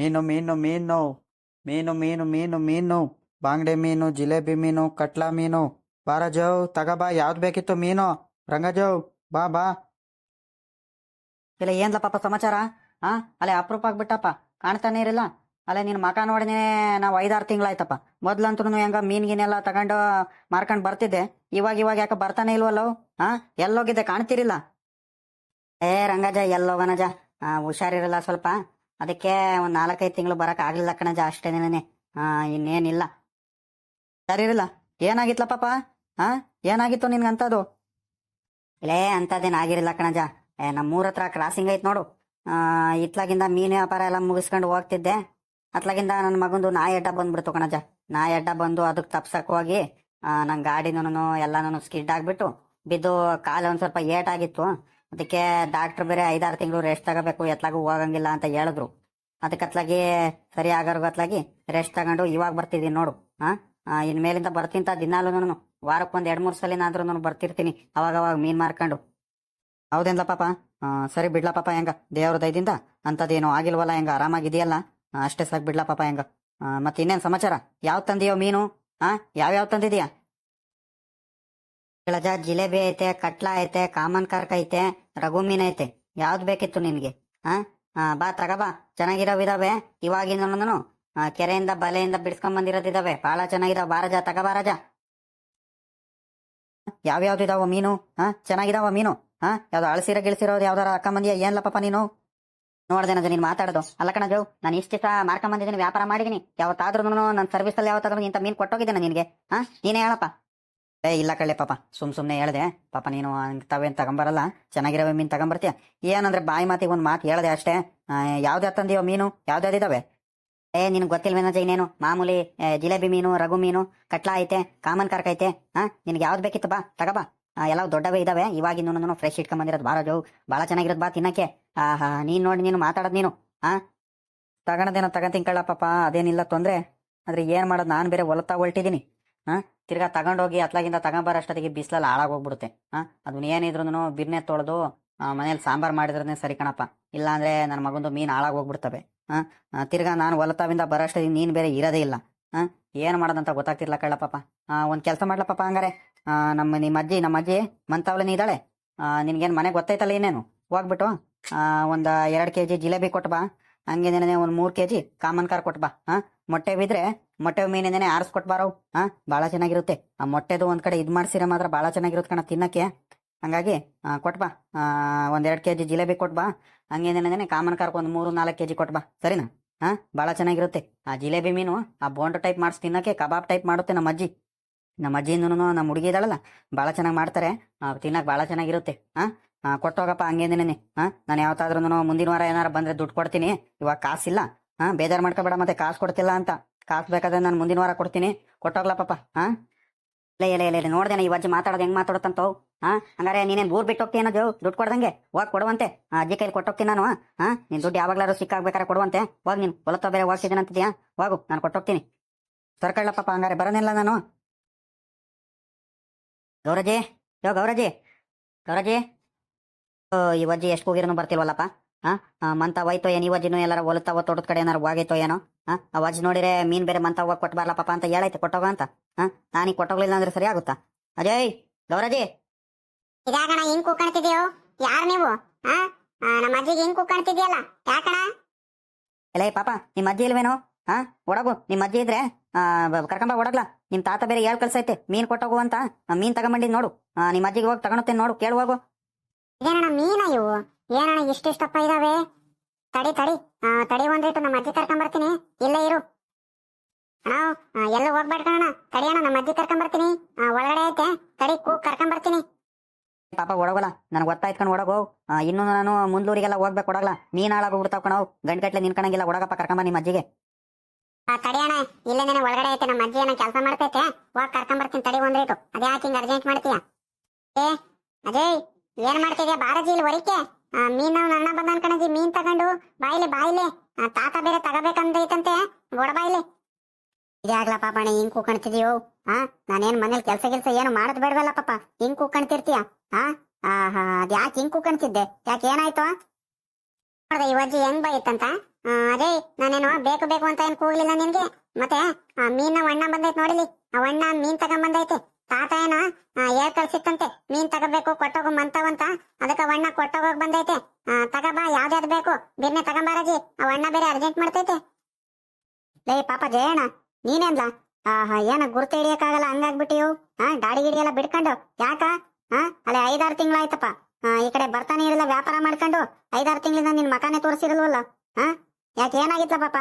ಮೀನು ಮೀನು ಮೀನು ಮೀನು ಮೀನು ಮೀನು ಮೀನು, ಬಾಂಗ್ಡೆ ಮೀನು, ಜಿಲೇಬಿ ಮೀನು, ಕಟ್ಲಾ ಮೀನು ಬಾರಜವ್ ತಗಬಾ ಯಾವ್ದು ಬೇಕಿತ್ತು ಮೀನು ರಂಗಜವ್ ಬಾ ಬಾ. ಇಲ್ಲ ಏನ್ಲ ಪಾಪ ಸಮಾಚಾರ? ಹಾ ಅಲ್ಲೇ ಅಪ್ರೂಪ ಆಗ್ಬಿಟ್ಟಪ್ಪ. ಕಾಣ್ತಾನೆ ಇರಲ್ಲ ಅಲ್ಲೇ ನಿನ್ನ ಮಕ ನೋಡಿನೇ, ನಾವು ಐದಾರು ತಿಂಗಳಾಯ್ತಪ್ಪ. ಮೊದ್ಲಂತೂ ಹೆಂಗ ಮೀನ್ ಗೀನೆಲ್ಲ ತಗೊಂಡು ಮಾರ್ಕೊಂಡು ಬರ್ತಿದ್ದೆ. ಇವಾಗ ಇವಾಗ ಯಾಕೆ ಬರ್ತಾನೆ ಇಲ್ವಲ್ಲೋ? ಹಾ ಎಲ್ಲೋಗಿದ್ದೆ, ಕಾಣ್ತಿರಿಲ್ಲ. ಏ, ರಂಗಜ ಎಲ್ಲೋಗನಜ ಹುಷಾರಿರಲ್ಲ ಸ್ವಲ್ಪ. ಅದಕ್ಕೆ ಒಂದ್ ನಾಲ್ಕೈದು ತಿಂಗಳು ಬರಕ್ ಆಗ್ಲಿಲ್ಲ ಕಣಜ ಅಷ್ಟೇನೇನೆ ಹಾ ಇನ್ನೇನಿಲ್ಲ. ಸರಿರಿಲ್ಲ ಏನಾಗಿತ್ಲ ಪಾಪ? ಹಾ ಏನಾಗಿತ್ತು ನಿನ್ಗಂತದು ಇಲ್ಲೇ ಅಂತದೇನ್ ಆಗಿರಲಿಲ್ಲ ಕಣಜ ಏ ನಮ್ಮೂರ ಹತ್ರ ಕ್ರಾಸಿಂಗ್ ಐತ್ ನೋಡು. ಆ ಇತ್ಲಾಗಿಂದ ಮೀನು ವ್ಯಾಪಾರ ಎಲ್ಲ ಮುಗಿಸ್ಕೊಂಡು ಹೋಗ್ತಿದ್ದೆ. ಅತ್ಲಾಗಿಂದ ನನ್ನ ಮಗಂದು ನಾಯಿ ಅಡ್ಡ ಬಂದ್ಬಿಡ್ತು ಕಣಜ ನಾಯಿ ಅಡ್ಡ ಬಂದು ಅದಕ್ಕೆ ತಪ್ಸಕ್ ಹೋಗಿ ಆ, ನನ್ ಗಾಡಿನೂ ಎಲ್ಲಾನು ಸ್ಕಿಡ್ ಆಗ್ಬಿಟ್ಟು ಬಿದ್ದು ಕಾಲು ಒಂದ್ ಸ್ವಲ್ಪ ಏಟಾಗಿತ್ತು. ಅದಕ್ಕೆ ಡಾಕ್ಟರ್ ಬೇರೆ ಐದಾರು ತಿಂಗಳು ರೆಸ್ಟ್ ತಗೋಬೇಕು, ಎತ್ಲಾಗೂ ಹೋಗಂಗಿಲ್ಲ ಅಂತ ಹೇಳಿದ್ರು. ಅದಕ್ಕೆ ಅತ್ಲಾಗಿ ಸರಿ ಆಗೋರ್ಗು ಅತ್ಲಾಗಿ ರೆಸ್ಟ್ ತಗೊಂಡು ಇವಾಗ ಬರ್ತಿದ್ದೀನಿ ನೋಡು ಹಾ ಇನ್ಮೇಲಿಂದ ಬರ್ತಿಂತ ದಿನಾಲು ನಾನು ವಾರಕ್ಕೊಂದ್ ಎರಡ್ ಮೂರ್ ಸಲಿನಾದ್ರೂ ನಾನು ಬರ್ತಿರ್ತೀನಿ ಅವಾಗ ಅವಾಗ ಮೀನ್ ಮಾರ್ಕೊಂಡು. ಹೌದೇನ್ಲ ಪಾಪ? ಸರಿ ಬಿಡ್ಲಾ ಪಾಪ ಹೆಂಗ? ದೇವ್ರ ದಯದಿಂದ ಅಂಥದ್ದೇನು ಆಗಿಲ್ವಲ್ಲ ಹೆಂಗ? ಆರಾಮಾಗಿದೆಯಲ್ಲ? ಅಷ್ಟೇ ಸಾಕು ಬಿಡ್ಲಾ ಪಾಪ ಹೆಂಗ? ಮತ್ತೆ ಇನ್ನೇನು ಸಮಾಚಾರ? ಯಾವ್ ತಂದೆಯೋ ಮೀನು? ಹಾ ಯಾವ್ಯಾವ ತಂದಿದೀಯಾ? ಇಳಜ ಜಿಲೇಬಿ ಐತೆ, ಕಟ್ಲ ಐತೆ, ಕಾಮನ್ ಕಾರ್ಕ್ ಐತೆ, ರಘು ಮೀನ್ ಐತೆ. ಯಾವ್ದು ಬೇಕಿತ್ತು ನಿನ್ಗೆ ಹಾ ಬಾ, ತಗ ಬಾ. ಚೆನ್ನಾಗಿರೋವ್ ಇದಾವೆ. ಇವಾಗಿನ ಕೆರೆಯಿಂದ, ಬಲೆಯಿಂದ ಬಿಡ್ಸ್ಕೊಂಡ್ ಬಂದಿರೋದಿದಾವೆ ಬಹಳ ಚೆನ್ನಾಗಿದಾವ. ಬಾರಜ ತಗ ಬಾರಜ ಯಾವ್ಯಾವ್ದು ಇದಾವ ಮೀನು? ಹಾ ಚೆನ್ನಾಗಿದಾವ ಮೀನು? ಹಾ ಯಾವ್ದು ಅಳಸಿರ ಗಿಳಿಸಿರೋದು ಯಾವ್ದಾರ ಅಕ್ಕ ಮಂದಿಯ ಏನ್ಲಪ್ಪ ನೀನು? ನೋಡ್ದೇನದು ನೀನ್ ಮಾತಾಡೋದು. ಅಲ್ಲ ಕಣ ಜೋ ನಾನು ಇಷ್ಟಿಷ್ಟ ಮಾರ್ಕೊಂಬಂದಿದ್ದೀನಿ ವ್ಯಾಪಾರ ಮಾಡಿದೀನಿ. ಯಾವತ್ತಾದ್ರೂ ನನ್ನ ಸರ್ವಿಸ್ ಅಲ್ಲಿ ಯಾವತ್ತಾದ್ರೂ ಇಂಥ ಮೀನು ಕೊಟ್ಟೋಗಿದ್ದೇನೆ ನಿನಗೆ. ಹಾ ನೀನೇ ಹೇಳಪ್ಪ. ಏ, ಇಲ್ಲ ಕಳೆ ಪಾಪ. ಸುಮ್ ಸುಮ್ನೆ ಹೇಳ್ದೆ, ಪಾಪ ನೀನು ತಾವೇನ್ ತಗೊಂಬರಲ್ಲ ಚೆನ್ನಾಗಿರೋ ಮೀನು ತಗೊಂಬರ್ತೀಯ? ಏನಂದ್ರೆ ಬಾಯಿ ಮಾತಿಗೆ ಒಂದು ಮಾತು ಹೇಳ್ದೆ ಅಷ್ಟೇ. ಯಾವ್ದು ತಂದಿಯೋ ಮೀನು ಯಾವ್ದಾವ್ದಿದಾವೆ ಏ, ನಿನ್ಗೆ ಗೊತ್ತಿಲ್ವೇನೋ ಇನ್ನೇನು ಮಾಮೂಲಿ ಜಿಲೇಬಿ ಮೀನು, ರಘು ಮೀನು, ಕಟ್ಲಾ ಐತೆ, ಕಾಮನ್ ಕಾರ್ಕ್ ಐತೆ ಹಾ ನಿನ್ಗೆ ಯಾವ್ದು ಬೇಕಿತ್ತು ಬಾ ತಗಬಾ ಎಲ್ಲ ದೊಡ್ಡವೇ ಇದಾವೆ, ಇವಾಗಿನ ಫ್ರೆಶ್ ಇಟ್ಕೊಂಬಂದಿರೋದು ಬಾರ ಜೋ ಬಾಳ ಚೆನ್ನಾಗಿರೋದು ಬಾ ತಿನ್ನಕ್ಕೆ. ಆಹಾ, ನೀನ್ ನೋಡಿ ನೀನು ಮಾತಾಡೋದು ನೀನು ಹಾ ತಗೊಳದೇನೋ ತಗೊಂತೀನಿ ಪಾಪ, ಅದೇನಿಲ್ಲ ತೊಂದ್ರೆ. ಆದ್ರೆ ಏನ್ ಮಾಡೋದು, ನಾನು ಬೇರೆ ಹೊಲತಾ ಹೊಲ್ಟಿದ್ದೀನಿ ಹಾ? ತಿರ್ಗಾ ತಗೊಂಡೋಗಿ ಅತ್ಲಾಗಿಂದ ತಗೊಂಬರೋಷ್ಟೊತ್ತಿಗೆ ಬಿಸಿಲಲ್ಲಿ ಹಾಳಾಗೋಗ್ಬಿಡುತ್ತೆ. ಹಾಂ? ಅದನ್ನ ಏನಿದ್ರು ಬಿರ್ನೆ ತೊಳೆದು ಮನೇಲಿ ಸಾಂಬಾರ್ ಮಾಡಿದ್ರೆ ಸರಿ ಕಣಪ್ಪ. ಇಲ್ಲಾಂದ್ರೆ ನನ್ನ ಮಗಂದು ಮೀನು ಹಾಳಾಗೋಗ್ಬಿಡ್ತವೆ. ಹಾ? ತಿರ್ಗಾ ನಾನು ಹೊಲತಾವಿಂದ ಬರೋಷ್ಟೊತ್ತಿಗೆ ನೀನು ಬೇರೆ ಇರೋದೇ ಇಲ್ಲ. ಹಾಂ? ಏನು ಮಾಡೋದಂತ ಗೊತ್ತಾಗ್ತಿರ್ಲ ಕಳ್ಳಪ್ಪ. ಒಂದ್ ಕೆಲಸ ಮಾಡ್ಲಪ್ಪ ಹಂಗಾರೆ. ನಮ್ಮ ನಿಮ್ಮ ಅಜ್ಜಿ, ನಮ್ಮ ಅಜ್ಜಿ ಮಂತಾವಲನಿ ಇದ್ದಾಳೆ. ನಿನಗೇನು ನಿನ್ಗೇನ್ ಮನೆ ಗೊತ್ತೈತಲ್ಲ ಏನೇನು ಹೋಗ್ಬಿಟ್ಟು ಒಂದು ಎರಡು ಕೆ ಕೆಜಿ ಜಿಲೇಬಿ ಕೊಟ್ಟು ಬಾ. ಒಂದು ಮೂರು ಕೆ ಜಿ ಕಾಮನ್ ಕಾರ್ ಕೊಟ್ಟು ಬಾ. ಹಾ? ಮೊಟ್ಟೆ ಬಿದ್ರೆ ಮೊಟ್ಟೆ ಮೀನೇನೆ ಆರಿಸ್ಕೊಟ್ ಬಾರೋ. ಹಾ ಭಾಳ ಚೆನ್ನಾಗಿರುತ್ತೆ. ಆ ಮೊಟ್ಟೆದು ಒಂದ್ ಕಡೆ ಇದ್ ಮಾಡ್ಸಿರ ಮಾತ್ರ ಭಾಳ ಚೆನ್ನಾಗಿರುತ್ತೆ ಕಣ ತಿನ್ನಕ್ಕೆ. ಹಂಗಾಗಿ ಕೊಟ್ಬಾ ಕೊಟ್ ಬಾ. ಆ, ಒಂದ್ ಎರಡ್ ಕೆಜಿ ಜಿಲೇಬಿ ಕೊಟ್ಬಾ ಹಂಗೇನೇನೆ ಕಾಮನ್ ಕಾರ್ಕ್ ಒಂದ್ ಮೂರು ನಾಲ್ಕು ಕೆಜಿ ಕೊಟ್ ಬಾ. ಸರಿನಾ? ಹಾ ಭಾಳ ಚೆನ್ನಾಗಿರುತ್ತೆ. ಆ ಜಿಲೇಬಿ ಮೀನು ಆ ಬೋಂಡ್ ಟೈಪ್ ಮಾಡಿಸಿ ತಿನ್ನಕ್ಕೆ ಕಬಾಬ್ ಟೈಪ್ ಮಾಡುತ್ತೆ ನಮ್ಮ ಅಜ್ಜಿ. ನಮ್ಮ ಅಜ್ಜಿಯಿಂದನು ನಮ್ಮ ಹುಡುಗಿ ಇದ್ದಾಳಲ್ಲ ಭಾಳ ಚೆನ್ನಾಗಿ ಮಾಡ್ತಾರೆ. ತಿನ್ನಕ್ಕೆ ತಿನ್ನಕ್ ಭಾಳ ಚೆನ್ನಾಗಿರುತ್ತೆ. ಹಾ ಕೊಟ್ಟೋಗಪ್ಪ ಹಂಗೇನೇನೆ ಹಾ ನಾನು ಯಾವತ್ತಾದ್ರೂ ಮುಂದಿನ ವಾರ ಏನಾರು ಬಂದ್ರೆ ದುಡ್ಡು ಕೊಡ್ತೀನಿ. ಇವಾಗ ಕಾಸಿಲ್ಲ. ಹಾ ಬೇಜಾರು ಮಾಡ್ಕೋಬೇಡ ಮತ್ತೆ ಕಾಸು ಕೊಡ್ತಿಲ್ಲ ಅಂತ. ಕಾಸು ಬೇಕಾದ್ರೆ ನಾನು ಮುಂದಿನ ವಾರ ಕೊಡ್ತೀನಿ. ಕೊಟ್ಟೋಗ್ಲ ಪಾಪ, ಹಾ? ಇಲ್ಲ ಇಲ್ಲ ಇಲ್ಲ ಇಲ್ಲ ನೋಡ್ದೇನ ಈ ಅಜ್ಜಿ ಮಾತಾಡೋದು ಹೆಂಗ್ ಮಾತಾಡುತ್ತಂತವು ಹಾ? ಹಂಗಾರೆ ನೀನೇನು ಊರ್ ಬಿಟ್ಟು ಹೋಗ್ತೀನೋ ಜೋ ದುಡ್ಡು ಕೊಡ್ದಂಗೆ? ಹೋಗ್ ಕೊಡುವಂತೆ. ಅಜ್ಜಿ ಕೈಲಿ ಕೊಟ್ಟೋಗ್ತೀನಿ ನಾನು, ಹಾ? ನೀನ್ ದುಡ್ಡು ಯಾವಾಗ್ಲಾರು ಸಿಕ್ಕಾಗ್ಬೇಕಾರೆ ಕೊಡುವಂತೆ. ಹೋಗ್ ನೀನು ಹೊಲತ್ತ ಬೇರೆ ಹೋಗ್ತಿದ್ದೀನಿ ಅಂತಿದ್ಯಾ? ಹೋಗು, ನಾನು ಕೊಟ್ಟೋಗ್ತೀನಿ. ತರ್ಕೊಳ್ಳ ಪಾಪ ಹಂಗಾರೆ ಬರೋನಿಲ್ಲ ನಾನು. ಗೌರಜಿ ಯೋ ಗೌರಜಿ ಗೌರಜಿ ಓ, ಈ ಅಜ್ಜಿ ಎಷ್ಟು ಹೋಗಿರೋನು ಬರ್ತಿಲ್ವಲ್ಲಪ್ಪ? ಹಾ? ಮಂತ ಹೋಯ್ತೋ ಏನು ಇವಾಜಿನ ಎಲ್ಲಾರ ಹೊಲತಾವ ತೋಟದ ಕಡೆ ಏನಾರು ಹೋಗೈತೋ ಏನೋ? ಹಾಂ? ಆ ಅಜ್ಜಿ ನೋಡಿರೆ ಮೀನ್ ಬೇರೆ ಮಂತ ಹೋಗಿ ಕೊಟ್ಟು ಪಾಪ ಅಂತ ಹೇಳೈತೆ ಕೊಟ್ಟೋಗ ಅಂತ. ಹಾ? ನಾನೀಗ ಕೊಟ್ಟೋಗ್ಲಿಲ್ಲ ಅಂದ್ರೆ ಸರಿ ಆಗುತ್ತಾ? ಅಜಯ್ ಗೌರಜಿ. ಇದಾಗಣ ಹಿಂಗ್ ಕೂಕಣ್ತಿದ್ಯೋ ಯಾರು ನೀವು? ಆ, ನಮ್ಮ ಅಜ್ಜಿಗೆ ಹಿಂಗ್ ಕೂಕಣ್ತಿದ್ಯಲ್ಲ ಯಾಕಣ ಇಲ್ಲ ಪಾಪ ನಿಮ್ಮ ಅಜ್ಜಿ ಇಲ್ವೇನೋ? ಹಾ? ಒಡಗು ನಿಮ್ಮ ಅಜ್ಜಿ ಇದ್ರೆ ಕರ್ಕೊಂಬ ಒಡಗ್ಲಾ ನಿಮ್ ತಾತ ಬೇರೆ ಹೇಳ್ ಕಳ್ಸೈತೆ ಮೀನ್ ಕೊಟ್ಟೋಗು ಅಂತ. ಮೀನ್ ತಗೊಂಬಂಡಿ ನೋಡು. ನಿಮ್ಮ ಅಜ್ಜಿಗೆ ಹೋಗಿ ತಗೊಳತ್ತೇನೆ ನೋಡು ಕೇಳು ಇದೇನಣ್ಣ ಮೀನ ಇವು? ಏನಣ್ಣ ಇಷ್ಟಿಷ್ಟಪ್ಪ ಇದಾವೆ? ತಡಿ ತಡಿ. ತಡಿ ಒಂದಿಟ್ಟು ನಮ್ಮ ಅಜ್ಜಿ ಕರ್ಕೊಂಡ್ ಬರ್ತೀನಿ ಇಲ್ಲೇ ಇರು. ಅಣ್ಣ ಎಲ್ಲ ಹೋಗ್ಬೇಡ ಕಣಣ್ಣ ತಡಿ ಅಣ್ಣ ನಮ್ಮ ಅಜ್ಜಿ ಕರ್ಕೊಂಡ್ ಬರ್ತೀನಿ ಆ, ಒಳಗಡೆ ಐತೆ. ತಡಿ ಕೂ ಕರ್ಕೊಂಡ್ ಬರ್ತೀನಿ ಪಾಪ ಒಡಗಲ್ಲ ನನಗೆ ಗೊತ್ತಾಯ್ತ್ಕೊಂಡು ಒಡಗು ಇನ್ನೂ ನಾನು ಮುಂದೂರಿಗೆಲ್ಲ ಹೋಗ್ಬೇಕು ಒಡಗಲ್ಲ ಮೀನ್ ಹಾಳಾಗೋಗ್ಬಿಡ್ತಾವ ಕಣವು ಗಂಟ್ಗಟ್ಲೆ ನಿನ್ಕಣಂಗಿಲ್ಲ ಒಡಗಪ್ಪ ಕರ್ಕೊಂಬ ನಿಮ್ಮ ಅಜ್ಜಿಗೆ. ತಡಿ ಅಣ್ಣ. ಇಲ್ಲೇನೇನೆ ಒಳಗಡೆ ಐತೆ. ನಮ್ಮ ಅಜ್ಜಿ ಏನೋ ಕೆಲಸ ಮಾಡ್ತೈತೆ. ಹೋಗಿ ಕರ್ಕೊಂಬರ್ತೀನಿ. ತಡಿ ಒಂದಿಟ್ಟು ಅದೇ ಯಾಕೆ ಹಿಂಗೆ ಅರ್ಜೆಂಟ್ ಮಾಡ್ತೀಯ? ಏ ಅಜಯ್ ಏನ್ ಮಾಡ್ತಿದ್ಯಾ ಬಾರಜಿ ಇಲ್ಲಿ ಹೊರಕ್ಕೆ ಮೀನ್ ನಾವು ಅಣ್ಣ ಬಂದ ಕಣಜಿ, ಮೀನ್ ತಗೊಂಡು. ಬಾಯಿಲಿ ಬಾಯಿಲೆ ತಾತ ಬೇರೆ ತಗೋಬೇಕಂದೈತಂತೆ. ಒಡ ಬಾಯಿಲೆ ಇದಾಗ್ಲ ಪಾಪಣ್ಣ ಹಿಂಗ್ ಕೂಕಣ್ತಿದ್ಯೋ? ಹಾ ನಾನೇನ್ ಮನೇಲಿ ಕೆಲ್ಸ ಗಿಲ್ಸ ಏನು ಮಾಡದ್ ಬೇಡವಲ್ಲ ಪಾಪ. ಹಿಂಗ್ ಕೂಕಣ್ತಿರ್ತೀಯ? ಹಾ ಆಹಾ, ಅದ್ ಯಾಕೆ ಹಿಂಗ್ ಕೂಕಣ್ತಿದ್ದೆ? ಯಾಕೆ ಏನಾಯ್ತು? ಈ ಅಜ್ಜಿ ಹೆಂಗ್ ಬೈತಂತ? ಅದೇ, ನಾನೇನು ಬೇಕು ಬೇಕು ಅಂತ ಏನ್ ಕೂಗ್ಲಿಲ್ಲ ನಿನ್ಗೆ? ಮತ್ತೆ, ಆ ಮೀನ ಅಣ್ಣ ಬಂದೈತೆ ನೋಡಿಲಿ. ಆ ಅಣ್ಣ ಮೀನ್ ತಗೊಂಬಂದೈತೆ. ತಾತ ಏನ ಹೇಳ್ ಕಳ್ಸಿತ್ತಂತೆ ಮೀನ್ ತಗೋಬೇಕು, ಕೊಟ್ಟೋಗು ಮಂತವಂತ. ಅದಕ್ಕ ವಣ್ಣ ಕೊಟ್ಟೋಗೋಗ್ ಬಂದೈತೆ. ತಗಬಾ, ಯಾವ್ದ್ಯಾವ್ದು ಬೇಕು? ಬಿರ್ನೆ ತಗೊಂಬಾರಜಿ. ಆ ಅಣ್ಣ ಬೇರೆ ಅರ್ಜೆಂಟ್ ಮಾಡ್ತೈತೆ. ಲೇ, ಪಾಪ ಜಯಣ್ಣ, ನೀನೇನ್ಲ? ಆಹಾ, ಏನ ಗುರ್ತು ಹಿಡಿಯಕ್ಕಾಗಲ್ಲ ಹಂಗಾಗ್ಬಿಟ್ಟಿವು ಹಾ ಗಾಡಿ ಗಿಡಿ ಎಲ್ಲ ಬಿಡ್ಕೊಂಡು ಯಾಕ? ಹಾ ಅಲ್ಲೇ ಐದಾರು ತಿಂಗಳಾಯ್ತಪ್ಪ. ಈ ಕಡೆ ಬರ್ತಾನೆ ಇರಲ್ಲ ವ್ಯಾಪಾರ ಮಾಡ್ಕೊಂಡು. ಐದಾರು ತಿಂಗಳಿಂದ ನಿನ್ ಮಕಾನೆ ತೋರಿಸಿರಲ್ವಲ್ಲ? ಹಾ ಯಾಕೆ ಏನಾಗಿತ್ಲ ಪಾಪ?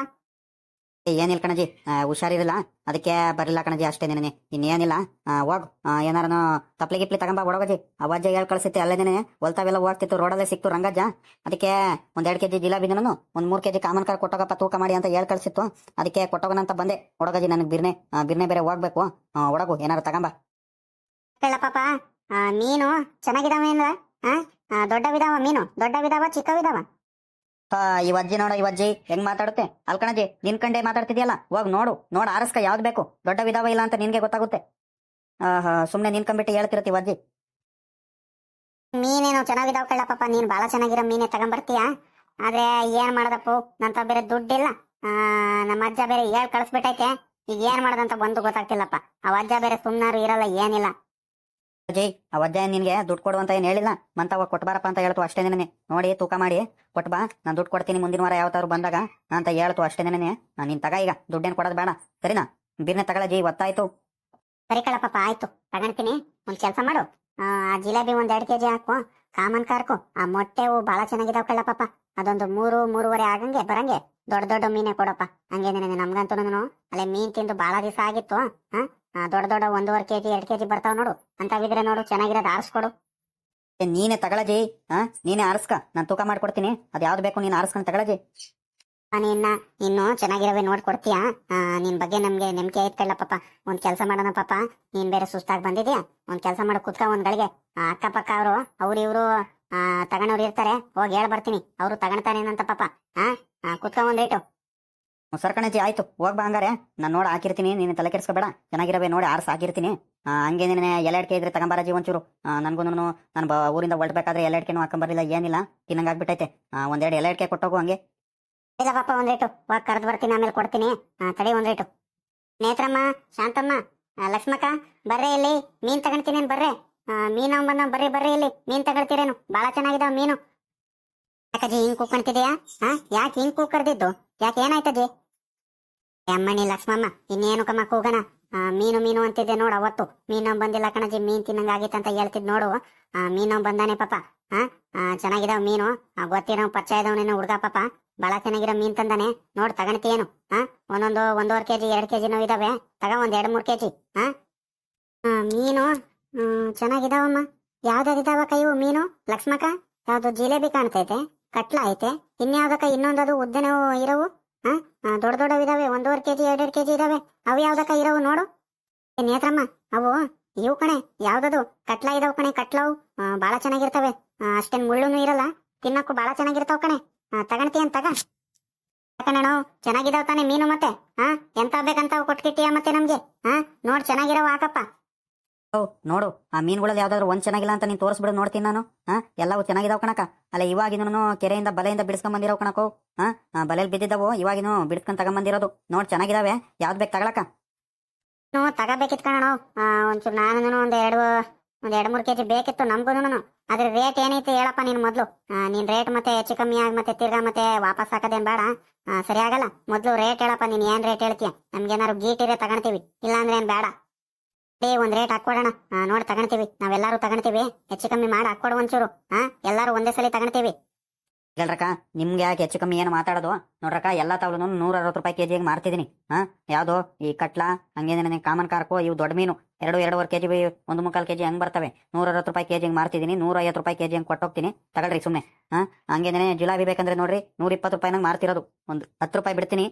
ಏನಿಲ್ಲ ಕಣಜಿ. ಹುಷಾರಿರಲ್ಲ ಅದಕ್ಕೆ ಬರಲಿಲ್ಲ ಕಣಜಿ ಅಷ್ಟೇ ನೆನೆ ಇನ್ನೇನಿಲ್ಲ. ಹೋಗು. ಏನಾರನು ತಪ್ಲಿ ಗಿಪ್ಲಿ ತಗೊಂಬ ಹೊಡೋಗಜಿ ಅವಜ್ಜ ಹೇಳ್ ಅಲ್ಲೇ ನೆನೆ ಹೊಲ್ತಾವೆಲ್ಲ ಹೋಗ್ತಿತ್ತು ರೋಡಲ್ಲೇ ಸಿಕ್ತು ರಂಗಜ್ಜ. ಅದಕ್ಕೆ ಒಂದೆರಡು ಕೆಜಿ ಜಿಲಾಬಿನೂ ಒಂದ್ ಮೂರ್ ಕೆಜಿ ಕಾಮನ್ ಕಾರ್ ಕೊಟ್ಟೋಗಪ್ಪ ತೂಕ ಮಾಡಿ ಅಂತ ಹೇಳ್ ಕಳಿಸಿತ್ತು. ಅದಕ್ಕೆ ಕೊಟ್ಟೋಗೋಣ ಅಂತ ಬಂದೆ. ಹೊಡೋಗಜಿ ನನಗೆ ಬಿರ್ನೆ ಬಿರ್ನೆ ಬೇರೆ ಹೋಗ್ಬೇಕು. ಆ, ಹೊಡಗು ಏನಾರು ತಗೊಂಬ. ಪಾಪ. ಮೀನು ಚೆನ್ನಾಗಿದಾವ ಹಾ ದೊಡ್ಡ ದೊಡ್ಡವಿದಾವ ಮೀನು ದೊಡ್ಡವಿದಾವ ಚಿಕ್ಕವಿದಾವ ಆ, ಈ ಅಜ್ಜಿ ನೋಡ ಅಜ್ಜಿ. ಹೆಂಗ್ ಮಾತಾಡುತ್ತೆ? ಅಲ್ಕಣಜಿ ನಿನ್ ಕಂಡೆ ಮಾತಾಡ್ತಿದ್ಯಲ್ಲ? ಹೋಗ್ ನೋಡು. ನೋಡ್, ಆರಸ್ಕ ಯಾವ್ದು ಬೇಕು? ದೊಡ್ಡ ವಿಧಾವ ಇಲ್ಲ ಅಂತ ನಿನ್ಗೆ ಗೊತ್ತಾಗುತ್ತೆ. ಸುಮ್ನೆ ನಿನ್ಕೊಂಡ್ಬಿಟ್ಟು ಹೇಳ್ತಿರತ್ತಿ ಅಜ್ಜಿ. ಮೀನೇನು ಚೆನ್ನಾಗಿದಾವ್ ಕಳ್ಳಪ್ಪ ನೀನ್ ಬಾಳ ಚೆನ್ನಾಗಿರೋ ಮೀನೇ ತಗೊಂಡ್ಬರ್ತೀಯ ಆದ್ರೆ ಏನ್ ಮಾಡದಪ್ಪು? ನಂತ ಬೇರೆ ದುಡ್ಡಿಲ್ಲ. ನಮ್ಮ ಅಜ್ಜ ಬೇರೆ ಹೇಳ್ ಕಳಿಸ್ಬಿಟ್ಟೈತೆ? ಈಗ ಏನ್ ಮಾಡದಂತ ಬಂದು ಗೊತ್ತಾಗ್ತಿಲ್ಲಪ್ಪ. ಆ ಅಜ್ಜ ಬೇರೆ ಸುಮ್ನಾರು ಇರಲ್ಲ, ಏನಿಲ್ಲ. ಅಜ್ಜ ಏನ್ ನಿನ್ಗೆ ದುಡ್ಡು ಕೊಡು ಅಂತ ಏನ್ ಹೇಳಿಲ್ಲ? ಮಂತವ ಕೊಟ್ಬಾರಪ್ಪ ಅಂತ ಹೇಳ್ತು ಅಷ್ಟೇ ನೆನೆ ನೋಡಿ, ತೂಕ ಮಾಡಿ. ಕೊಟ್ಬಾ ನಾನು ದುಡ್ಡು ಕೊಡ್ತೀನಿ ಮುಂದಿನ ವಾರ ಯಾವತ್ತಾರು ಬಂದಾಗ ಅಂತ ಹೇಳ್ತು ಅಷ್ಟೇ ನೆನೆ ನೀನ್ ತಗ ಈಗ, ದುಡ್ಡೇನ್ ಕೊಡೋದು ಬೇಡ. ಸರಿನಾ? ಬಿರ್ನೆ ತಗೊಳಜಿ ಒತ್ತಾಯ್ತು. ಸರಿ ಕಳಪ್ಪ ಆಯ್ತು. ತಗೊಂತೀನಿ ಒಂದ್ ಕೆಲ್ಸ ಮಾಡು. ಆ ಜಿಲೇಬಿ ಒಂದ್ ಎರಡ್ ಕೆಜಿ ಹಾಕು. ಕಾಮನ್ ಕಾರ್ಕು. ಆ ಮೊಟ್ಟೆವು ಬಾಳ ಚೆನ್ನಾಗಿದಾವ್ ಕಳ್ಳಪ್ಪ. ಅದೊಂದು ಮೂರು, ಮೂರುವರೆ ಆಗಂಗೆ, ಬರಂಗೆ. ದೊಡ್ಡ ದೊಡ್ಡ ಮೀನೇ ಕೊಡಪ್ಪ. ಹಂಗೇನೆ ನಮ್ಗಂತೂ ಅಲ್ಲೇ ಮೀನ್ ತಿಂದು ಬಹಳ ದಿವಸ ಆಗಿತ್ತು, ಹಾ? ದೊಡ್ಡ ದೊಡ್ಡ ಒಂದೂವರೆ ಕೆಜಿ ಕೆ ಕೆಜಿ ಬರ್ತಾವ ನೋಡು. ಅಂತವಿದ್ರೆ ನೋಡು ಚೆನ್ನಾಗಿರೋದು ಆರಿಸ್ಕೊಡು. ನೀನೇ ತಗೊಳಜಿ ಹಾ ನೀನೇ ಆರಿಸ್ಕ. ನಾನು ತೂಕ ಮಾಡ್ಕೊಡ್ತೀನಿ. ಅದ್ ಯಾವ್ದು ಬೇಕು ನೀನು ಆರಿಸ್ಕೊಂಡು ತಗೊಳಜಿ. ನಿನ್ನ ಇನ್ನು ಚೆನ್ನಾಗಿರೋವೆ ನೋಡ್ಕೊಡ್ತೀಯಾ? ಕೊಡ್ತೀಯಾ ನಿನ್ ಬಗ್ಗೆ ನಮ್ಗೆ ನಂಬಿಕೆ ಐತ್ಕಳ್ಳ ಪಾಪ. ಒಂದ್ ಕೆಲಸ ಮಾಡೋಣ ಪಾಪ. ನೀನ್ ಬೇರೆ ಸುಸ್ತಾಗಿ ಬಂದಿದ್ಯಾ? ಒಂದ್ ಕೆಲಸ ಮಾಡಿ ಕುತ್ಕ ಒಂದ್ ಗಳಿಗೆ. ಅಕ್ಕಪಕ್ಕ ಅವರು ಅವ್ರು ಇವ್ರು ತಗೊಂಡವ್ರು ಇರ್ತಾರೆ. ಹೋಗಿ ಹೇಳ್ ಬರ್ತೀನಿ. ಅವ್ರು ತಗೊಂತಾನೇನಂತ ಪಾಪ. ಹಾ ಕುತ್ಕ ಒಂದ್ ರೇಟು. ಸರ್ಕಣಜಿ ಆಯ್ತು. ಹೋಗ್ಬಾ ಹಂಗಾರೆ. ನಾನು ನೋಡಿ ಹಾಕಿರ್ತೀನಿ. ನೀನು ತಲೆ ಕೆಡಿಸ್ಕೋಬೇಡ. ಚೆನ್ನಾಗಿರವೆ ನೋಡಿ ಆರ್ಸ್ ಹಾಕಿರ್ತೀನಿ. ಆ, ನೀನು ಎಲೆ ಅಡಿಕೆ ಇದ್ರೆ ತಗೊಂಬಾರಜಿ ಒಂಚೂರು. ನನಗೂ ನಾನು ಬ ಊರಿಂದ ಹೊರಡ್ಬೇಕಾದ್ರೆ ಎಲೆಡ್ಕೆನೂ ಹಾಕೊಂಬರಲಿಲ್ಲ ಏನಿಲ್ಲ. ತಿನ್ನಂಗಾಗ್ಬಿಟ್ಟೈತೆ ಒಂದೆರಡು ಅಡಿಕೆ ಕೊಟ್ಟೋಗು ಹಂಗೆ. ಇಲ್ಲ ಪಾಪ ಒಂದ್ ರೇಟು. ಹೋಗಿ ಕರೆದು ಬರ್ತೀನಿ ಆಮೇಲೆ ಕೊಡ್ತೀನಿ. ತಡಿ ಒಂದು ರೇಟು. ನೇತ್ರಮ್ಮ ಶಾಂತಮ್ಮ ಲಕ್ಷ್ಮಕ್ಕ ಬರ್ರೆ ಇಲ್ಲಿ. ಮೀನ್ ತಗೊಂತೀನಿ ಬರ್ರೆ? ಮೀನ್ ಬಂದ ಬರ್ರಿ ಬರ್ರಿ ಇಲ್ಲಿ. ಮೀನ್ ತಗೊಳ್ತೀರೇನು? ಬಾಳ ಚೆನ್ನಾಗಿದಾವ ಮೀನು. ಯಾಕಜ್ಜಿ ಹಿಂಗ್ ಕೂಕೊಂತಿದ್ಯಾ ಹಾಂ ಯಾಕೆ ಹಿಂಗ್ ಕೂಕರ್ದಿದ್ದು? ಯಾಕೆ ಏನಾಯ್ತಜ್ಜಿ? ಅಮ್ಮಣಿ ಲಕ್ಷ್ಮಮ್ಮ ಇನ್ನೇನು ಕಮ್ಮ ಕೂಗಣ? ಮೀನು ಮೀನು ಅಂತಿದ್ದೆ ನೋಡು ಅವತ್ತು. ಮೀನು ಬಂದಿಲ್ಲ ಕಣಜಿ ಮೀನ್ ತಿನ್ನಂಗ ಆಗಿತ್ತು ಅಂತ ಹೇಳ್ತಿದ್ ನೋಡು. ಮೀನು ಬಂದಾನೆ ಪಾಪ. ಆ, ಚೆನ್ನಾಗಿದಾವ ಮೀನು. ಗೊತ್ತಿರೋ ಪರಿಚಯ ಇದಾವನೇನು ಹುಡ್ಗ ಪಾಪ. ಬಹಳ ಚೆನ್ನಾಗಿರೋ ಮೀನ್ ತಂದಾನೆ. ನೋಡ್ ತಗಣತಿಯೇನು ಹಾ ಒಂದೊಂದು ಒಂದೂವರೆ ಕೆಜಿ ಎರಡ್ ಕೆಜಿನೂ ಇದಾವೆ. ತಗ ಒಂದ್ ಎರಡ್ ಮೂರ್ ಕೆಜಿ. ಹಾ ಮೀನು? ಚೆನ್ನಾಗಿದಾವಮ್ಮ. ಯಾವ್ದಾದಿದಾವ ಕೈವು ಮೀನು? ಲಕ್ಷ್ಮಕ್ಕ? ಯಾವ್ದು ಜಿಲೇಬಿ ಕಾಣ್ತೈತೆ. ಕಟ್ಲ ಐತೆ. ಇನ್ಯಾವ್ದಕ್ಕ ಇನ್ನೊಂದದು ಉದ್ದನವು ಇರವು? ಹಾ ದೊಡ್ಡ ದೊಡ್ಡವು ಇದಾವೆ ಒಂದೂವರೆ ಕೆಜಿ ಎರಡೆರಡು ಕೆಜಿ ಇದಾವೆ. ಅವು ಯಾವ್ದಕ್ಕ ಇರವು ನೋಡು. ನೇತ್ರಮ್ಮ ಅವು ಇವು ಕಣೆ ಯಾವ್ದದು? ಕಟ್ಲ ಇದಾವ ಕಣೆ ಕಟ್ಲವು ಬಹಳ ಚೆನ್ನಾಗಿರ್ತವೆ. ಅಷ್ಟೇನ್ ಮುಳ್ಳುನು ಇರಲ್ಲ. ತಿನ್ನಕ್ಕೂ ಬಾಳ ಚೆನ್ನಾಗಿರ್ತಾವ ಕಣೆ. ಆ, ತಗಣ್ತೀಯ ತಗ? ಚೆನ್ನಾಗಿದಾವ್ ತಾನೆ ಮೀನು ಮತ್ತೆ. ಹಾ ಎಂತ ಬೇಕಂತ ಕೊಟ್ಕಿಟ್ಟಿಯ ಮತ್ತೆ ನಮ್ಗೆ? ಹಾ ನೋಡ್ ಚೆನ್ನಾಗಿರವ ಹಾಕಪ್ಪ ಓ, ನೋಡು, ಆ ಮೀನುಗಳಲ್ಲಿ ಯಾವ್ದಾದ್ರು ಒಂದ್ ಚೆನ್ನಾಗಿಲ್ಲ ಅಂತ ನೀನ್ ತೋರಿಸ್ಬಿಡು, ನೋಡ್ತೀನಿ ನಾನು. ಹಾ? ಎಲ್ಲವೂ ಚೆನ್ನಾಗಿದಾವ್ ಕಣಕ ಅಲ್ಲ ಇವಾಗಿನೂ ಕೆರೆಯಿಂದ ಬಲೆಯಿಂದ ಬಿಡಿಸ್ಕೊಂಡ್ ಬಂದಿರೋ ಕಣಕು ಹಾ? ಬಲೆಯಲ್ಲಿ ಬಿದ್ದಿದ್ದಾವು, ಇವಾಗಿನೂ ಬಿಡಿಸ್ಕೊಂಡ್ ತಗೊಂಬಂದಿರೋದು. ನೋಡ್, ಚೆನ್ನಾಗಿದಾವೆ. ಯಾವ್ದು ಬೇಕು ತಗೊಳಕ ನೋ ತಗೋಬೇಕಿತ್ತು ಕಣೋ ಒಂಚೂರು ನಾನು ಒಂದ್ ಎರಡು, ಒಂದ್ ಎರಡ್ ಮೂರ್ ಕೆಜಿ ಬೇಕಿತ್ತು ನಮ್ಗೂನು ಅದ್ರ ರೇಟ್ ಏನೈತಿ ಹೇಳಪ್ಪ ನೀನ್ ಮೊದ್ಲು. ನೀನ್ ರೇಟ್ ಮತ್ತೆ ಹೆಚ್ಚು ಕಮ್ಮಿ ಆಗಿ ಮತ್ತೆ ತಿರ್ಗಾ ಮತ್ತೆ ವಾಪಸ್ ಹಾಕದೇನ್ ಬೇಡ. ಸರಿ ಆಗಲ್ಲ ಮೊದ್ಲು ರೇಟ್ ಹೇಳಪ್ಪ, ನೀನ್ ಏನ್ ರೇಟ್ ಹೇಳ್ತೀಯ? ನಮ್ಗೇನಾರು ಗೀಟ್ ಇದೆ ತಗೊಂತೀವಿ ಇಲ್ಲಾಂದ್ರೆ ಏನ್ ಬೇಡ. ಏ, ಒಂದ್ ರೇಟ್ ಹಾಕೊಡೋಣ ನೋಡಿ, ತಗೊಂತೀವಿ. ನಾವೆಲ್ಲರೂ ತಗೊಂತೀವಿ. ಹೆಚ್ಚು ಕಮ್ಮಿ ಮಾಡಿ ಹಾಕೊಡು ಒಂಚೂರು. ಹಾ ಎಲ್ಲಾರು ಒಂದೇ ಸಲ ತಗೊಂತೀವಿ. ಹೇಳ್ರಕ್ಕ ನಿಮ್ಗೆ ಯಾಕೆ ಹೆಚ್ಚು ಕಮ್ಮಿ ಏನು ಮಾತಾಡೋದು? ನೋಡ್ರಕ್ಕ ಎಲ್ಲ ತಾವ್ಲು ನೂರ ಅರವತ್ತು ರೂಪಾಯಿ ಕೆಜಿಗೆ ಮಾರ್ತಿದ್ದೀನಿ ಹಾ ಯಾವುದು? ಈ ಕಟ್ಲ, ಹಂಗೇನೇ ಕಾಮನ್ ಕಾರ್ಕು, ಇವು ದೊಡ್ಡ ಮೀನು. ಎರಡು, ಎರಡೂವರೆ ಕೆಜಿ ಒಂದು ಮುಕ್ಕಾಲು ಕೆಜಿ ಹಂಗೆ ಬರ್ತವೆ? ನೂರ ಅರವತ್ತು ರೂಪಾಯಿ ಕೆಜಿಗೆ ಮಾರ್ತಿದ್ದೀನಿ ನೂರ ಐವತ್ತು ರೂಪಾಯಿ ಕೆಜಿ ಹಂಗೆ ಕೊಟ್ಟೋಗ್ತೀನಿ? ತಗೊಳ್ರಿ ಸುಮ್ಮನೆ ಹಾ ಹಂಗೇನೇ ಜುಲಾಬಿ ಬೇಕಂದ್ರೆ ನೋಡ್ರಿ ನೂರ ಇಪ್ಪತ್ತು ರೂಪಾಯಿನಾಗ ಮಾರ್ತಿರೋದು. ಒಂದು ಹತ್ತು ರೂಪಾಯಿ ಬಿಡ್ತೀನಿ.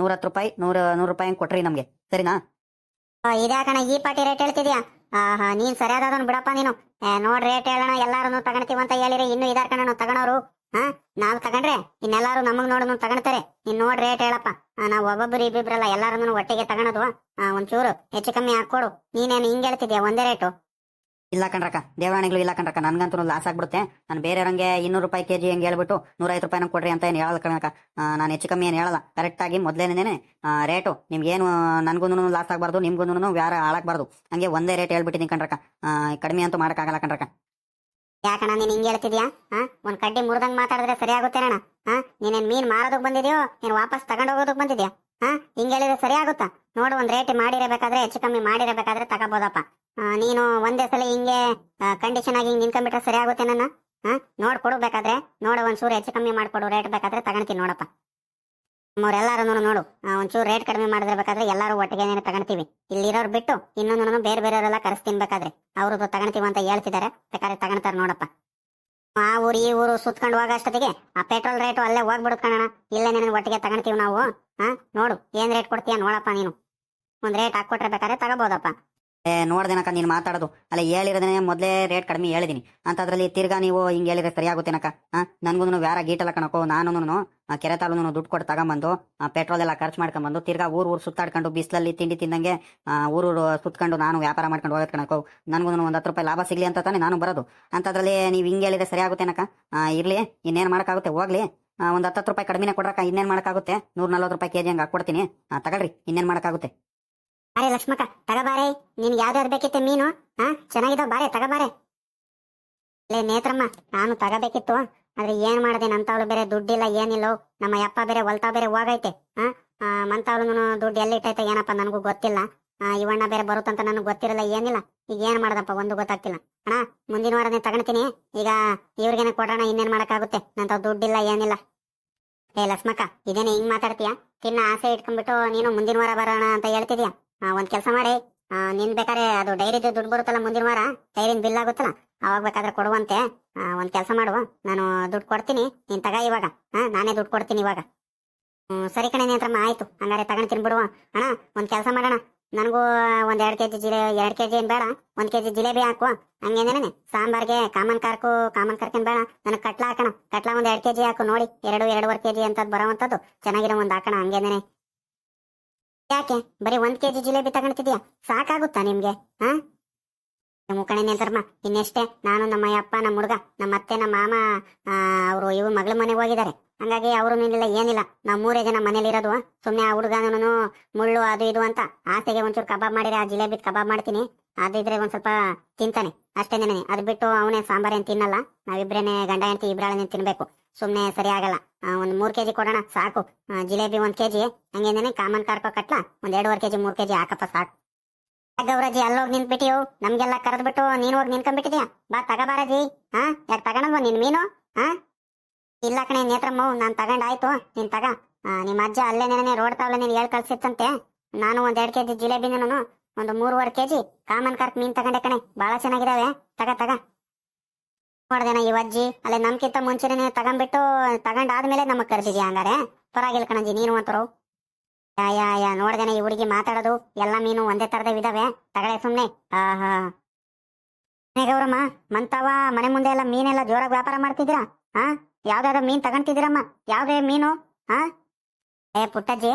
ನೂರ ಹತ್ತು ರೂಪಾಯಿ, ನೂರ, ನೂರು ರೂಪಾಯಿ ಕೊಟ್ರಿ ನಮಗೆ? ಸರಿನಾ? ಇದ್ಯಾಕಣ ಈ ಪಾಟಿ ರೇಟ್ ಹೇಳ್ತಿದ್ಯಾ? ಆಹಾ, ನೀನ್ ಸರಿಯಾದನ್ ಬಿಡಪ್ಪ ನೀನು. ನೋಡ್ ರೇಟ್ ಹೇಳೋಣ ಎಲ್ಲಾರು ತಗೊಂತೀವಿ ಅಂತ ಹೇಳಿರಿ, ಇನ್ನು ಇದಾರ್ ಕಣ ತಗೊಳೋರು ಹಾ, ನಾವ್ ತಗೊಂಡ್ರೆ ಇನ್ನೆಲ್ಲಾರು ನಮಗ್ ನೋಡ್ ತಗೊಂತಾರೆ ನೀನ್ ನೋಡ್ ರೇಟ್ ಹೇಳಪ್ಪ. ನಾವ್ ಒಬ್ಬೊಬ್ರು ಇಬ್ಬಿಬ್ರಲ್ಲ ಎಲ್ಲಾರು ಒಟ್ಟಿಗೆ ತಗೊಳೋದು ಒಂಚೂರು ಹೆಚ್ಚು ಕಮ್ಮಿ ಹಾಕೊಡು ನೀನೇನು ಹಿಂಗ್ ಹೇಳ್ತಿದ್ಯಾ, ಒಂದೇ ರೇಟು ಇಲ್ಲ ಕಣ್ರಕ್ಕ, ದೇವರಾಣಿಗಳು ಇಲ್ಲ ಕಣ್ರಕ್ಕ, ನನ್ಗಂತೂ ಲಾಸ್ ಆಗ್ಬಿಡುತ್ತೆ. ನಾನು ಬೇರೆಯವ್ರಂಗೆ ಇನ್ನೂರು ರೂಪಾಯಿ ಕೆಜಿ ಹೆಂಗೆ ಹೇಳ್ಬಿಟ್ಟು ನೂರೈವತ್ತು ರೂಪಾಯಿ ನಂಗೆ ಕೊಡ್ರಿ ಅಂತ ಏನು ಹೇಳಲ್ಲ ಕಣಕ ನಾನು ಹೆಚ್ಚು ಕಮ್ಮಿ ಏನು ಹೇಳಲ್ಲ. ಕರೆಕ್ಟಾಗಿ ಮೊದಲೇನೇ ರೇಟು ನಿಮ್ಗೇನು ನನಗೂ ಲಾಸ್ ಆಗಬಾರ್ದು ನಿಮ್ಗೂ ವ್ಯಾರ ಹಾಳಾಗಬಾರ್ದು. ಹಂಗೆ ಒಂದೇ ರೇಟ್ ಹೇಳ್ಬಿಟ್ಟಿದ್ದೀನಿ ಕಣ್ರಕ್ಕ. ಕಡಿಮೆ ಅಂತೂ ಮಾಡೋಕ್ಕಾಗಲ್ಲ ಕಣ್ರಕ್ಕ. ಯಾಕಣ್ಣ ನೀನು ಹಿಂಗೆ ಹೇಳ್ತಿದ್ಯಾ? ಹಾ ಒಂದ್ ಕಡ್ಡಿ ಮುರಿದಂಗ್ ಮಾತಾಡಿದ್ರೆ ಸರಿಯಾಗುತ್ತೆ ಆಗುತ್ತೇನಣ್ಣ ಹಾ ನೀನೇನ್ ಮೀನ್ ಮಾರೋದಕ್ ಬಂದಿದ್ಯೋ ನೀನ್ ವಾಪಸ್ ತಗೊಂಡ್ ಹೋಗೋದಕ್ ಬಂದಿದ್ಯಾ? ಹಾ? ಹಿಂಗೆ ಹೇಳಿದ್ರೆ ಸರಿ ಆಗುತ್ತಾ? ನೋಡು ಒಂದ್ ರೇಟ್ ಮಾಡಿರಬೇಕಾದ್ರೆ ಹೆಚ್ಚು ಕಮ್ಮಿ ಮಾಡಿರಬೇಕಾದ್ರೆ ತಗೋಬೋದಪ್ಪ. ಆ, ನೀನು ಒಂದೇ ಸಲ ಹಿಂಗೆ ಕಂಡೀಷನ್ ಆಗಿ ಹಿಂಗೆ ನಿಂತ್ಕೊಂಡ್ಬಿಟ್ರೆ ಸರಿ ನನ್ನ? ಹಾ? ನೋಡ್ ಕೊಡು ಬೇಕಾದ್ರೆ. ನೋಡು ಒಂಚೂರು ಹೆಚ್ಚು ಕಮ್ಮಿ ಮಾಡಿಕೊಡು ರೇಟ್ ಬೇಕಾದ್ರೆ ತಗೊಂತೀನಿ ನೋಡಪ್ಪ. ನಮ್ಮವ್ರೆಲ್ಲಾರು ನೋಡು ಒಂಚೂರು ರೇಟ್ ಕಡಿಮೆ ಮಾಡಿದ್ರೆ ಬೇಕಾದ್ರೆ ಎಲ್ಲರೂ ಒಟ್ಟಿಗೆ ತಗೊಂತೀವಿ ಇಲ್ಲಿರೋರು ಬಿಟ್ಟು ಇನ್ನೊಂದು ಬೇರೆ ಬೇರೆಯವರೆಲ್ಲ ಕರೆಸ್ತೀನಿ ಬೇಕಾದ್ರೆ. ಅವ್ರದ್ದು ತಗೊಂತೀವಿ ಅಂತ ಹೇಳ್ತಿದ್ದಾರೆ. ಬೇಕಾದ್ರೆ ತಗೊಂತಾರೆ ನೋಡಪ್ಪ. ಆ ಊರು, ಈ ಊರು ಸುತ್ಕೊಂಡು ಹೋಗೋ ಅಷ್ಟೊತ್ತಿಗೆ ಆ ಪೆಟ್ರೋಲ್ ರೇಟು ಅಲ್ಲೇ ಹೋಗ್ಬಿಡುತ್ತೆ ಕಣಣ ಇಲ್ಲೇ ಒಟ್ಟಿಗೆ ತಗೊಂತೀವಿ ನಾವು ಹಾ ನೋಡು, ಏನ್ ರೇಟ್ ಕೊಡ್ತೀಯ ನೋಡಪ್ಪ ನೀನು. ಒಂದ್ ರೇಟ್ ಹಾಕೊಟ್ರೆ ಬೇಕಾದ್ರೆ ತಗೋಬೋದಪ್ಪ. ಏ ನೋಡ್ದೇನಕ್ಕ ನೀನು ಮಾತಾಡೋದು. ಅಲ್ಲ ಹೇಳಿರೋದೇ ಮೊದಲೇ ರೇಟ್ ಕಡಿಮೆ ಹೇಳಿದೀನಿ. ಅಂತದ್ರಲ್ಲಿ ತಿರ್ಗಾ ನೀವು ಹಿಂಗೆ ಹೇಳಿದ್ರೆ ಸರಿಯಾಗುತ್ತೇನಕ್ಕ ಹಾಂ ನನಗೂ ವ್ಯಾರ ಗೀಟೆಲ್ಲ ಕಣಕೋ ನಾನು ಕೆರೆ ತಾಲೂನು ದುಡ್ಡು ಕೊಟ್ಟು ತಗೊಂಬಂದು ಪೆಟ್ರೋಲ್ ಎಲ್ಲ ಖರ್ಚು ಮಾಡ್ಕೊಂಬಂದು ತಿರ್ಗಾ ಊರು ಊರು ಸುತ್ತಾಡ್ಕೊಂಡು ಬಿಸಿಲಲ್ಲಿ ತಿಂಡಿ ತಿಂದಂಗೆ ಊರು ಸುತ್ಕೊಂಡು ನಾನು ವ್ಯಾಪಾರ ಮಾಡ್ಕೊಂಡು ಹೋಗೋದು ಕಣಕೋ ನನಗೂ ಒಂದು ಹತ್ತು ರೂಪಾಯಿ ಲಾಭ ಸಿಗ್ಲಿ ಅಂತ ತಾನೇ ನಾನು ಬರೋದು. ಅಂತದ್ರಲ್ಲಿ ನೀವು ಹಿಂಗೆ ಹೇಳಿದ್ರೆ ಸರಿಯಾಗುತ್ತೇನಕ್ಕ ಆ, ಇರ್ಲಿ ಇನ್ನೇನು ಮಾಡೋಕ್ಕಾಗುತ್ತೆ? ಹೋಗ್ಲಿ. ಒಂದು ಹತ್ತು ರೂಪಾಯಿ ಕಡಿಮೆನೇ ಕೊಡ್ರಕ್ಕ ಇನ್ನೇನು ಮಾಡೋಕ್ಕಾಗುತ್ತೆ? ನೂರ ನಲ್ವತ್ತು ರೂಪಾಯಿ ಕೆಜಿ ಹಂಗೆ ಹಾಕ್ಕೊಡ್ತೀನಿ. ತಗೊಳ್ರಿ ಇನ್ನೇನು ಮಾಡೋಕ್ಕಾಗುತ್ತೆ? ಅರೆ ಲಕ್ಷ್ಮಕ್ಕ, ತಗಬಾರೆ. ನಿನ್ಗೆ ಯಾವ್ದಾದ್ರು ಬೇಕಿತ್ತು ಮೀನು? ಹಾ ಚೆನ್ನಾಗಿದಾವ, ಬಾರೆ, ತಗಬಾರೆ. ಲೇ ನೇತ್ರಮ್ಮ, ನಾನು ತಗಬೇಕಿತ್ತು. ಆದ್ರೆ ಏನ್ ಮಾಡದೆ ನಂತವಳು ಬೇರೆ ದುಡ್ಡಿಲ್ಲ, ಏನಿಲ್ಲ. ನಮ್ಮ ಯಪ್ಪ ಬೇರೆ, ಹೊಲ್ತಾ ಬೇರೆ ಹೋಗೈತೆ. ಹಾ ಮಂತವಳು ದುಡ್ಡು ಎಲ್ಲಿಟ್ಟೈತೆ ಏನಪ್ಪ ನನಗೂ ಗೊತ್ತಿಲ್ಲ. ಇವಣ್ಣ ಬೇರೆ ಬರುತ್ತಂತ ನನಗೆ ಗೊತ್ತಿರಲ್ಲ, ಏನಿಲ್ಲ. ಈಗ ಏನ್ ಮಾಡದಪ್ಪ, ಒಂದು ಗೊತ್ತಾಗ್ತಿಲ್ಲ. ಅಣ್ಣ, ಮುಂದಿನ ವಾರನೇ ತಗೊಂತೀನಿ ಈಗ ಇವ್ರಿಗೇನ ಕೊಡೋಣ, ಇನ್ನೇನ್ ಮಾಡಕ್ಕಾಗುತ್ತೆ? ನಂತ ದುಡ್ಡಿಲ್ಲ, ಏನಿಲ್ಲ. ಏ ಲಕ್ಷ್ಮಕ್ಕ, ಇದೇನೆ ಹಿಂಗ್ ಮಾತಾಡ್ತೀಯ? ತಿನ್ನ, ಆಸೆ ಇಟ್ಕೊಂಡ್ಬಿಟ್ಟು ನೀನು ಮುಂದಿನ ವಾರ ಬರೋಣ ಅಂತ ಹೇಳ್ತಿದ್ಯಾ? ಒಂದ್ ಕೆಲಸ ಮಾಡಿ. ನಿನ್ ಬೇಕಾದ್ರೆ ಅದು ಡೈರಿ ದುಡ್ಡು ಬರುತ್ತಲ್ಲ ಮುಂದಿನ ವಾರ, ಡೈರಿನ ಬಿಲ್ ಆಗುತ್ತಲ್ಲ, ಅವಾಗ ಬೇಕಾದ್ರೆ ಕೊಡುವಂತೆ. ಒಂದ್ ಕೆಲಸ ಮಾಡುವ ನಾನು ದುಡ್ಡು ಕೊಡ್ತೀನಿ, ನೀನ್ ತಗ ಇವಾಗ. ನಾನೇ ದುಡ್ಡು ಕೊಡ್ತೀನಿ ಇವಾಗ. ಸರಿ ಕಣೆ ನಿಂತ್ರಮ್ಮ ಆಯ್ತು. ಹಂಗಾರೆ ತಗೊಂಡ್ ತಿನ್ಬಿಡುವ. ಅಣ್ಣ, ಒಂದ್ ಕೆಲಸ ಮಾಡೋಣ. ನನಗೂ ಒಂದ್ ಎರಡ್ ಕೆಜಿ ಜಿಲೆ ಎರಡ್ ಕೆಜಿ ಬೇಡ. ಒಂದ್ ಕೆಜಿ ಜಿಲೇಬಿ ಹಾಕು ಹಂಗೇನೇನೆ ಸಾಂಬಾರ್ಗೆ ಕಾಮನ್ ಕಾರ್ಕು, ಕಾಮನ್ ಕಾರ್ಕೇನ್ ಬೇಡ. ನನಗೆ ಕಟ್ಲಾ ಹಾಕೋಣ. ಕಟ್ಲಾ ಒಂದ್ ಎರಡ್ ಕೆಜಿ ಹಾಕು. ನೋಡಿ, ಎರಡು, ಎರಡೂವರೆ ಕೆಜಿ ಅಂತದ್ ಬರೋವಂಥದ್ದು. ಚೆನ್ನಾಗಿರೋ ಒಂದ್ ಹಾಕೋಣ. ಹಂಗೇನೇನೆ? ಯಾಕೆ? ಬರೀ ಒಂದ್ ಕೆಜಿ ಜಿಲೇಬಿ ತಗೊಂತಿದ್ಯಾ ಸಾಕಾಗುತ್ತಾ ನಿಮ್ಗೆ, ಹಾ? ಮುಖಣೆ ನಿಲ್ತಾರಮ್ಮ ಇನ್ನೆಷ್ಟೇ ನಾನು ನಮ್ಮ ಅಪ್ಪ ನಮ್ಮ ಹುಡುಗ, ನಮ್ಮ ಅತ್ತೆ, ನಮ್ಮ ಮಾಮ ಅವರು ಇವ್ರು ಮಗಳ ಮನೆಗೆ ಹೋಗಿದ್ದಾರೆ. ಹಂಗಾಗಿ ಅವರು ನಿಲ್ಲ ಏನಿಲ್ಲ. ನಾವು ಮೂರೇ ಜನ ಮನೇಲಿ ಇರೋದು ಸುಮ್ಮನೆ ಆ ಹುಡುಗನೂ ಮುಳ್ಳು ಅದು ಇದು ಅಂತ ಆಸೆಗೆ ಒಂಚೂರು ಕಬಾಬ್ ಮಾಡಿದ್ರೆ ಆ ಜಿಲೇಬಿ ಕಬಾಬ್ ಮಾಡ್ತೀನಿ. ಅದಿದ್ರೆ ಒಂದ್ ಸ್ವಲ್ಪ ತಿಂತಾನೆ. ಅಷ್ಟೇ ನೆನೆ ಅದು ಬಿಟ್ಟು ಅವನೇ ಸಾಂಬಾರ್ ಏನ್ ತಿನ್ನಲ್ಲ. ನಾವಿಬ್ರೇನೆ ಗಂಡ ಹೆಂಡತಿ ಇಬ್ರಾಳನೆ ತಿನ್ಬೇಕು. ಸುಮ್ನೆ ಸರಿ ಆಗಲ್ಲ. ಒಂದ್ ಮೂರ್ ಕೆಜಿ ಕೊಡೋಣ, ಸಾಕು. ಜಿಲೇಬಿ ಒಂದ್ ಕೆಜಿ ಹಂಗೇನೇನೆ ಕಾಮನ್ ಕಾರ್ಕೋ ಕಟ್ಲ? ಒಂದ್ ಎರಡೂವರೆ ಕೆಜಿ, ಮೂರ್ ಕೆಜಿ ಹಾಕಪ್ಪ, ಸಾಕು. ಗೌರಜಿ ಅಲ್ಲೋಗಿ ನಿಂತ್ಬಿಟ್ಟಿಯು? ನಮ್ಗೆಲ್ಲ ಕರೆದ್ಬಿಟ್ಟು ನೀನ್ ಹೋಗಿ ನಿಂತ್ಕೊಂಡ್ಬಿಟ್ಟಿದ್ಯಾ? ಬಾ ತಗಬಾರಜಿ ಹಾ ಯಾಕೆ ತಗೊಂಡಲ್ವ ನಿನ್ ಮೀನು? ಹಾ ಇಲ್ಲ ಕಣೆ, ನೇತ್ರಮ್ಮ, ನಾನ್ ತಗೊಂಡಾಯ್ತು ನೀನ್ ತಗ. ನಿಮ್ಮ ಅಜ್ಜ ಅಲ್ಲೇ ನೆನೆ ರೋಡ್ ತಾವಲ್ಲ ನೀನ್ ಹೇಳ್ ಕಳ್ಸಿತ್ತಂತೆ. ನಾನು ಒಂದ್ ಎರಡ್ ಕೆಜಿ ಜಿಲೇಬಿನೂ ಒಂದು ಮೂರುವರೆ ಕೆಜಿ ಕಾಮನ್ ಕಾರ್ಕ್ ಮೀನ್ ತಗೊಂಡೆ ಕಣೆ. ಬಹಳ ಚೆನ್ನಾಗಿದಾವೆ. ತಗ ತಗ. ನೋಡ್ದೇನ ಈ ಅಜ್ಜಿ, ಅಲ್ಲೇ ನಮ್ಕಿಂತ ಮುಂಚೆನೆ ತಗೊಂಡ್ಬಿಟ್ಟು, ತಗೊಂಡಾದ್ಮೇಲೆ ನಮಗ್ ಕರೆದಿದ್ಯಾ ಹಂಗಾರೆ? ಪರವಾಗಿಲ್ಲ ಕಣಜಿ ನೀನು ಅಂತರು ಯಾ ಯಾ ನೋಡ್ದೇನ ಈ ಹುಡುಗಿ ಮಾತಾಡೋದು, ಎಲ್ಲ ಮೀನು ಒಂದೇ ತರದ ಇದಾವೆ. ತಗಳೆ ಸುಮ್ನೆ. ಹಾ. ಗೌರಮ್ಮ ಮಂತವ ಮನೆ ಮುಂದೆ ಎಲ್ಲ ಮೀನೆಲ್ಲ ಜೋರಾಗಿ ವ್ಯಾಪಾರ ಮಾಡ್ತಿದ್ದೀರಾ? ಹಾ ಯಾವ್ದಾದ್ರು ಮೀನ್ ತಗೊಂತಿದ್ದೀರಮ್ಮ ಯಾವ್ದೇ ಮೀನು? ಹಾ ಏ ಪುಟ್ಟಜ್ಜಿ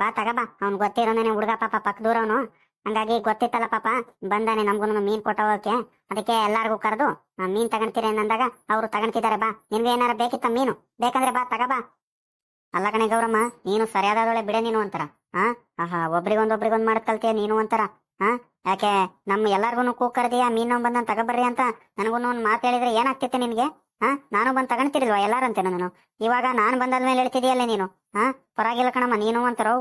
ಬಾ ತಗಬಾ ಅವ್ನ್ ಗೊತ್ತಿರೋನೇ ಹುಡುಗ ಪಾಪ ಪಕ್ಕದೂರವನು ಹಂಗಾಗಿ ಗೊತ್ತಿತ್ತಲ್ಲ ಪಾಪ, ಬಂದಾನೆ ನಮ್ಗೂ ಮೀನ್ ಕೊಟ್ಟೋಗಕ್ಕೆ ಅದಕ್ಕೆ ಎಲ್ಲಾರ್ಗೂ ಕರೆದು ಮೀನ್ ತಗೊಂತೀರಿ ಅಂದಾಗ ಅವ್ರು ತಗೊಂತಿದ್ದಾರೆ ಬಾ. ನಿನ್ಗೆ ಏನಾರ ಬೇಕಿತ್ತ ಮೀನು? ಬೇಕಂದ್ರೆ ಬಾ, ತಗ ಬಾ. ಅಲ್ಲ ಕಣೆ ಗೌರಮ್ಮ, ನೀನು ಸರಿಯಾದೊಳೆ ಬಿಡ ನೀನು ಅಂತಾರ. ಹಾ ಆಹಾ, ಒಬ್ರಿಗೊಂದ್ ಒಬ್ರಿಗೊಂದ್ ಮಾಡದ್ ಕಲ್ತೀಯ ನೀನು ಅಂತಾರ? ಹಾ ಯಾಕೆ ನಮ್ಮ ಎಲ್ಲಾರ್ಗು ಕೂ ಕರ್ದಿಯಾ ಮೀನು ಬಂದ್ ತಗೊಬರ್ರಿ ಅಂತ? ನನಗೂ ಒಂದ್ ಮಾತು ಹೇಳಿದ್ರೆ ಏನಾಗ್ತಿತ್ತೆ ನಿನ್ಗೆ? ಹಾ ನಾನು ಬಂದ್ ತಗೊಂತಿರ್ಲ್ವಾ ಎಲ್ಲಾರಂತೆ ನಾನು? ಇವಾಗ ನಾನ್ ಬಂದಾದ್ಮೇಲೆ ಹೇಳ್ತಿದೀಯಲ್ಲ ನೀನು? ಹಾ ಪರವಾಗಿಲ್ಲ ಕಣಮ್ಮ, ನೀನು ಅಂತಾರೋ?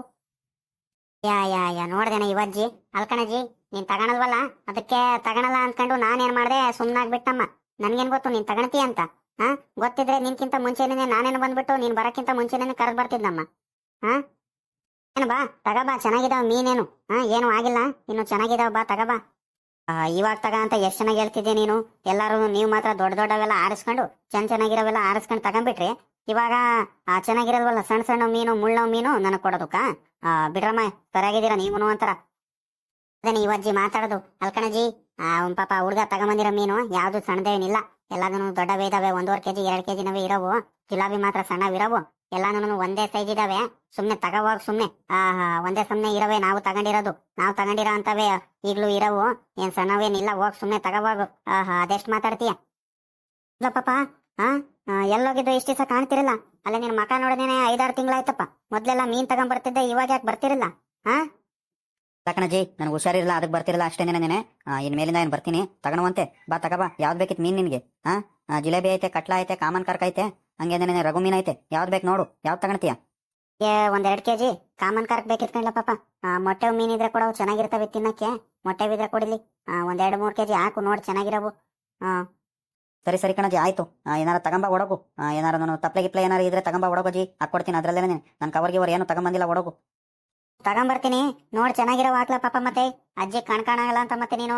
ಯಾ ಯಾ ಯಾ, ನೋಡ್ದೇನ ಇವಜ್ಜಿ. ಅಲ್ಕಣಜ್ಜಿ, ನೀನ್ ತಗೊಳಲ್ವಲ್ಲ ಅದಕ್ಕೆ ತಗೊಳಲ್ಲ ಅನ್ಕೊಂಡು ನಾನೇನ್ ಮಾಡ್ದೆ? ಸುಮ್ನಾಗ್ಬಿಟ್ಟಮ್ಮ ನನ್ಗೇನ್ ಗೊತ್ತು, ನೀನ್ ತಗಣ್ತೀಯ ಅಂತ. ಹಾ? ಗೊತ್ತಿದ್ರೆ ನಿನ್ಕಿಂತ ಮುಂಚೆನೇ ನಾನೇನು ಬಂದ್ಬಿಟ್ಟು ನೀನ್ ಬರಕ್ಕಿಂತ ಮುಂಚೆನೇ ಕರೆದ್ ಬರ್ತಿದ್ನಮ್ಮ. ಹಾ? ಏನು ಬಾ ತಗಬಾ ಚೆನ್ನಾಗಿದಾವ ಮೀನೇನು. ಹಾ, ಏನು ಆಗಿಲ್ಲ. ಇನ್ನು ಚೆನ್ನಾಗಿದಾವ ಬಾ ತಗಬಾ ಇವಾಗ ತಗ ಅಂತ ಎಷ್ಟು ಚೆನ್ನಾಗಿ ಹೇಳ್ತಿದ್ದೆ ನೀನು? ಎಲ್ಲಾರು ನೀವು ಮಾತ್ರ ದೊಡ್ಡ ದೊಡ್ಡವೆಲ್ಲ ಆರಿಸ್ಕೊಂಡು ಚೆನ್ನ ಚೆನ್ನಾಗಿರೋವೆಲ್ಲ ಆರಿಸ್ಕೊಂಡು ತಗೊಂಡ್ಬಿಟ್ರಿ ಇವಾಗ ಚೆನ್ನಾಗಿರೋದ್ವಲ್ಲ ಸಣ್ಣ ಸಣ್ಣ ಮೀನು ಮುಳ್ಳೋ ಮೀನು ನನಗೆ ಕೊಡೋದಕ್ಕ? ಆ, ಬಿಡ್ರಮ್ಮ ಸರಿಯಾಗಿದ್ದೀರಾ ನೀವು ಅಂತಾರ. ಅದೇ ನೀವು ಅಜ್ಜಿ ಮಾತಾಡೋದು, ಅಲ್ಕಣಜ್ಜಿ, ಆ ಒಂದ್ ಪಾಪ ಹುಡುಗ ತಗೊಂಬಂದಿರೋ ಮೀನು, ಯಾವ್ದು ಸಣ್ಣದೇನಿಲ್ಲ ಎಲ್ಲದನ್ನು ದೊಡ್ಡವೇ ಇದಾವೆ ಒಂದೂವರೆ ಕೆಜಿ, ಎರಡ್ ಕೆಜಿನವೇ ಇರೋವು, ಜಿಲಾಬಿ ಮಾತ್ರ ಸಣ್ಣವಿರೋವು ಎಲ್ಲಾನು ಒಂದೇ ಸೈಜ್ ಇದಾವೆ, ಸುಮ್ನೆ ತಗೋವಾಗ ಸುಮ್ನೆ ಆಹಾ ಒಂದೇ ಸುಮ್ನೆ ಇರವೆ, ನಾವು ತಗೊಂಡಿರೋದು, ನಾವು ತಗೊಂಡಿರೋ ಅಂತವೇ ಈಗ್ಲೂ ಇರವು, ಏನ್ ಸಣ್ಣವೇನಿಲ್ಲ, ಹೋಗ್ ಸುಮ್ನೆ ತಗೋವಾಗ, ಆಹಾ, ಅದೆಷ್ಟ್ ಮಾತಾಡ್ತೀಯ? ಪಾಪ ಹಾ ಎಲ್ಲೋಗಿದ್ದು ಇಷ್ಟ ದಿವಸ ಕಾಣ್ತಿರಲ್ಲ ಅಲ್ಲ ನಿನ್ ಮಕ ನೋಡಿದೇನೆ ಐದಾರು ತಿಂಗಳಾಯ್ತಪ್ಪ. ಮೊದ್ಲೆಲ್ಲ ಮೀನ್ ತಗೊಂಡ್ ಬರ್ತಿದ್ದೆ ಇವಾಗ ಯಾಕೆ ಬರ್ತಿರಲ್ಲ? ಲಕ್ಕಣಜಿ ನನಗೆ ಹುಷಾರಿಲ್ಲ ಅದಕ್ಕೆ ಬರ್ತಿರಲ್ಲ ಅಷ್ಟೇ ನೆನೆ ಇನ್ ಮೇಲಿಂದ ಏನು ಬರ್ತೀನಿ? ತಗೊಳುವಂತೆ ಬಾ ತಗಬಾ ಯಾವ್ದು ಬೇಕಿತ್ತು ಮೀನ್ ನಿನ್ಗೆ? ಹಾ ಜಿಲೇಬಿ ಐತೆ ಕಟ್ಲಾ ಐತೆ ಕಾಮನ್ ಕರ್ಕ ಐತೆ ಹಂಗೆ ನೆನೆ ರಘು ಮೀನ್ ಐತೆ. ಯಾವ್ದು ಬೇಕು ನೋಡು. ಯಾವ್ದು ತಗೊಳ್ತೀಯ ಏ ಒಂದ್ ಎರಡ್ ಕೆಜಿ. ಕಾಮನ್ ಕಾರ್ಕ್ ಬೇಕಿರ್ಕಲ್ಲ ಪಾಪ. ಮೊಟ್ಟೆ ಮೀನ್ ಇದ್ರೆ ಕೊಡವು ಚೆನ್ನಾಗಿರ್ತವೆ ತಿನ್ನಕ್ಕೆ. ಮೊಟ್ಟೆ ಬಿದ್ರೆ ಕೊಡಿಲಿ. ಒಂದ್ ಎರಡ್ ಮೂರ್ ಕೆಜಿ ಹಾಕು ನೋಡಿ ಚೆನ್ನಾಗಿರವು. ಸರಿ ಸರಿ ಕಣಜಿ ಆಯ್ತು. ಏನಾರ ತಗೊಂಬ ಒಡಗು. ಏನಾರ ನಾನು ತಪ್ಲೆ ಗಿಪ್ಲೆ ಏನಾರ ಇದ್ರೆ ತಗೊಂಬ ಒಡಗೋಜಿ ಹಾಕೊಡ್ತೀನಿ ಅದ್ರಲ್ಲೇ ನನ್ನ ಕವರ್ಗೆ ಇವರು ಏನು ತಗೊಂಬಂದಿಲ್ಲ ಒಡಗು. ತಗೊಂಬರ್ತೀನಿ. ನೋಡ್ ಚೆನ್ನಾಗಿರೋ ಹಾಕ್ಲ ಪಾಪ ಮತ್ತೆ. ಅಜ್ಜಿ ಕಣ್ ಕಾಣಾಗಲ್ಲ ಅಂತ ಮತ್ತೆ ನೀನು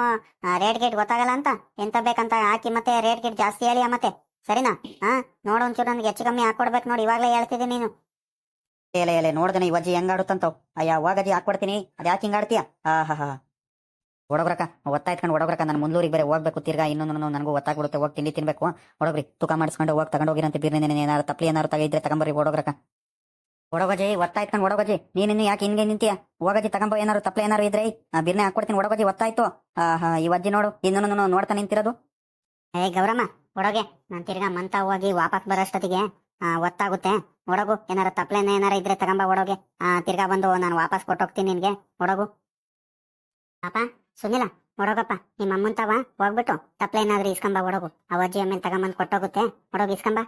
ರೇಟ್ ಗೇಟ್ ಗೊತ್ತಾಗಲ್ಲ ಅಂತ? ಎಂತ ಬೇಕಂತ ಹಾಕಿ ಮತ್ತೆ ರೇಟ್ ಗೇಟ್ ಜಾಸ್ತಿ ಹೇಳಿ ಮತ್ತೆ? ಸರಿನಾ? ಹಾ ನೋಡು ಒಂಚೂರು ನನಗೆ ಹೆಚ್ಚು ಕಮ್ಮಿ ಹಾಕೊಡ್ಬೇಕು ನೋಡಿ ಇವಾಗಲೇ ಹೇಳ್ತಿದ್ದೀನಿ ನೀನು. ಎಲೆ ಎಲೆ ನೋಡ್ದೆ ಈ ಹೆಂಗಾಡುತ್ತಂತ ಹೆಂಗ್ ಆಡುತ್ತಂತವ್ ಅಯ್ಯ ಅವಾಗಜ್ಜಿ ಹಾಕ್ಕೊಡ್ತೀನಿ ಅದ್ಯಾಕೆ ಯಾಕೆ ಹಾ ಆಡ್ತೀಯ ಆಹಾ ಹಾ. ಹಾ ಒಡಗ್ರಕ ಇಟ್ಕೊಂಡು ಒಡಗ್ರಕ ನಾನು ಮುಂದೂರಿಗೆ ಬೇರೆ ಹೋಗ್ಬೇಕು, ತಿರ್ಗಾ ಇನ್ನೊಂದು ನನಗೂ ಒತ್ತಾಗ್ಬಿಡುತ್ತೆ ಹೋಗಿ ತಿಂಡಿ ತಿನ್ಬೇಕು. ಒಡಗ್ರಿ ತೂಕ ಮಾಡಿಸ್ಕೊಂಡು ಹೋಗಿ ತಗೊಂಡು ಹೋಗಿರಂತೆ ಬಿರ್ನೆ ಏನಾರು ತಪ್ಪಲಿ ಏನಾರು ತಗಿದ್ರೆ ತಗೊಂಬರ್ರಿ ಒಡಗ್ರಕ ಒಡಗಜಿ ಇಟ್ಕೊಂಡು ಒಡಗಜಿ ನೀನು ಯಾಕೆ ಹಿಂಗೆ ನಿಂತಿಯ? ಹೋಗಜಿ, ತಗೊಂಬ, ಏನಾರು ತಪ್ಪಲೆ ಏನಾರು ಇದ್ರೆ ಬಿರ್ನೆ ಹಾಕೊಡ್ತೀನಿ ಒಡಗಜಿ ಒತ್ತಾಯ್ತು. ಈ ಅಜ್ಜಿ ನೋಡು ಇನ್ನೊಂದು ನೋಡ್ತಾ ನಿಂತಿರೋದು. ಏ, ಗೌರಮ್ಮ ಹೊಡಗೆ ನಾನು ತಿರ್ಗಾ ಮಂತ ಹೋಗಿ ವಾಪಸ್ ಬರೋಷ್ಟೊತ್ತಿಗೆ ಒತ್ತಾಗುತ್ತೆ. ಹೊಡಗು ಏನಾರ ತಪ್ಪಲೆ ಏನಾರ ಇದ್ರೆ ತಗೊಂಬ ಹೊಡೋಗೆ ಆ, ತಿರ್ಗಾ ಬಂದು ನಾನು ವಾಪಸ್ ಕೊಟ್ಟೋಗ್ತೀನಿ ನಿನ್ಗೆ ಒಡಗು ಪಾಪ, ಸುನಿಲ ಹೊಡೋಗಪ್ಪ ನಿಮ್ಮ ಅಮ್ಮನ್ ತವ ಹೋಗ್ಬಿಟ್ಟು ತಪ್ಪಲೆ ಏನಾದ್ರೂ ಇಸ್ಕೊಂಬ ಹೊಡೋಗು. ಆ ಅಜ್ಜಿ ಆಮೇಲೆ ತಗೊಂಬಂದ್ ಕೊಟ್ಟೋಗುತ್ತೆ. ಹೊಡೋಗಿ ಇಸ್ಕೊಂಬ.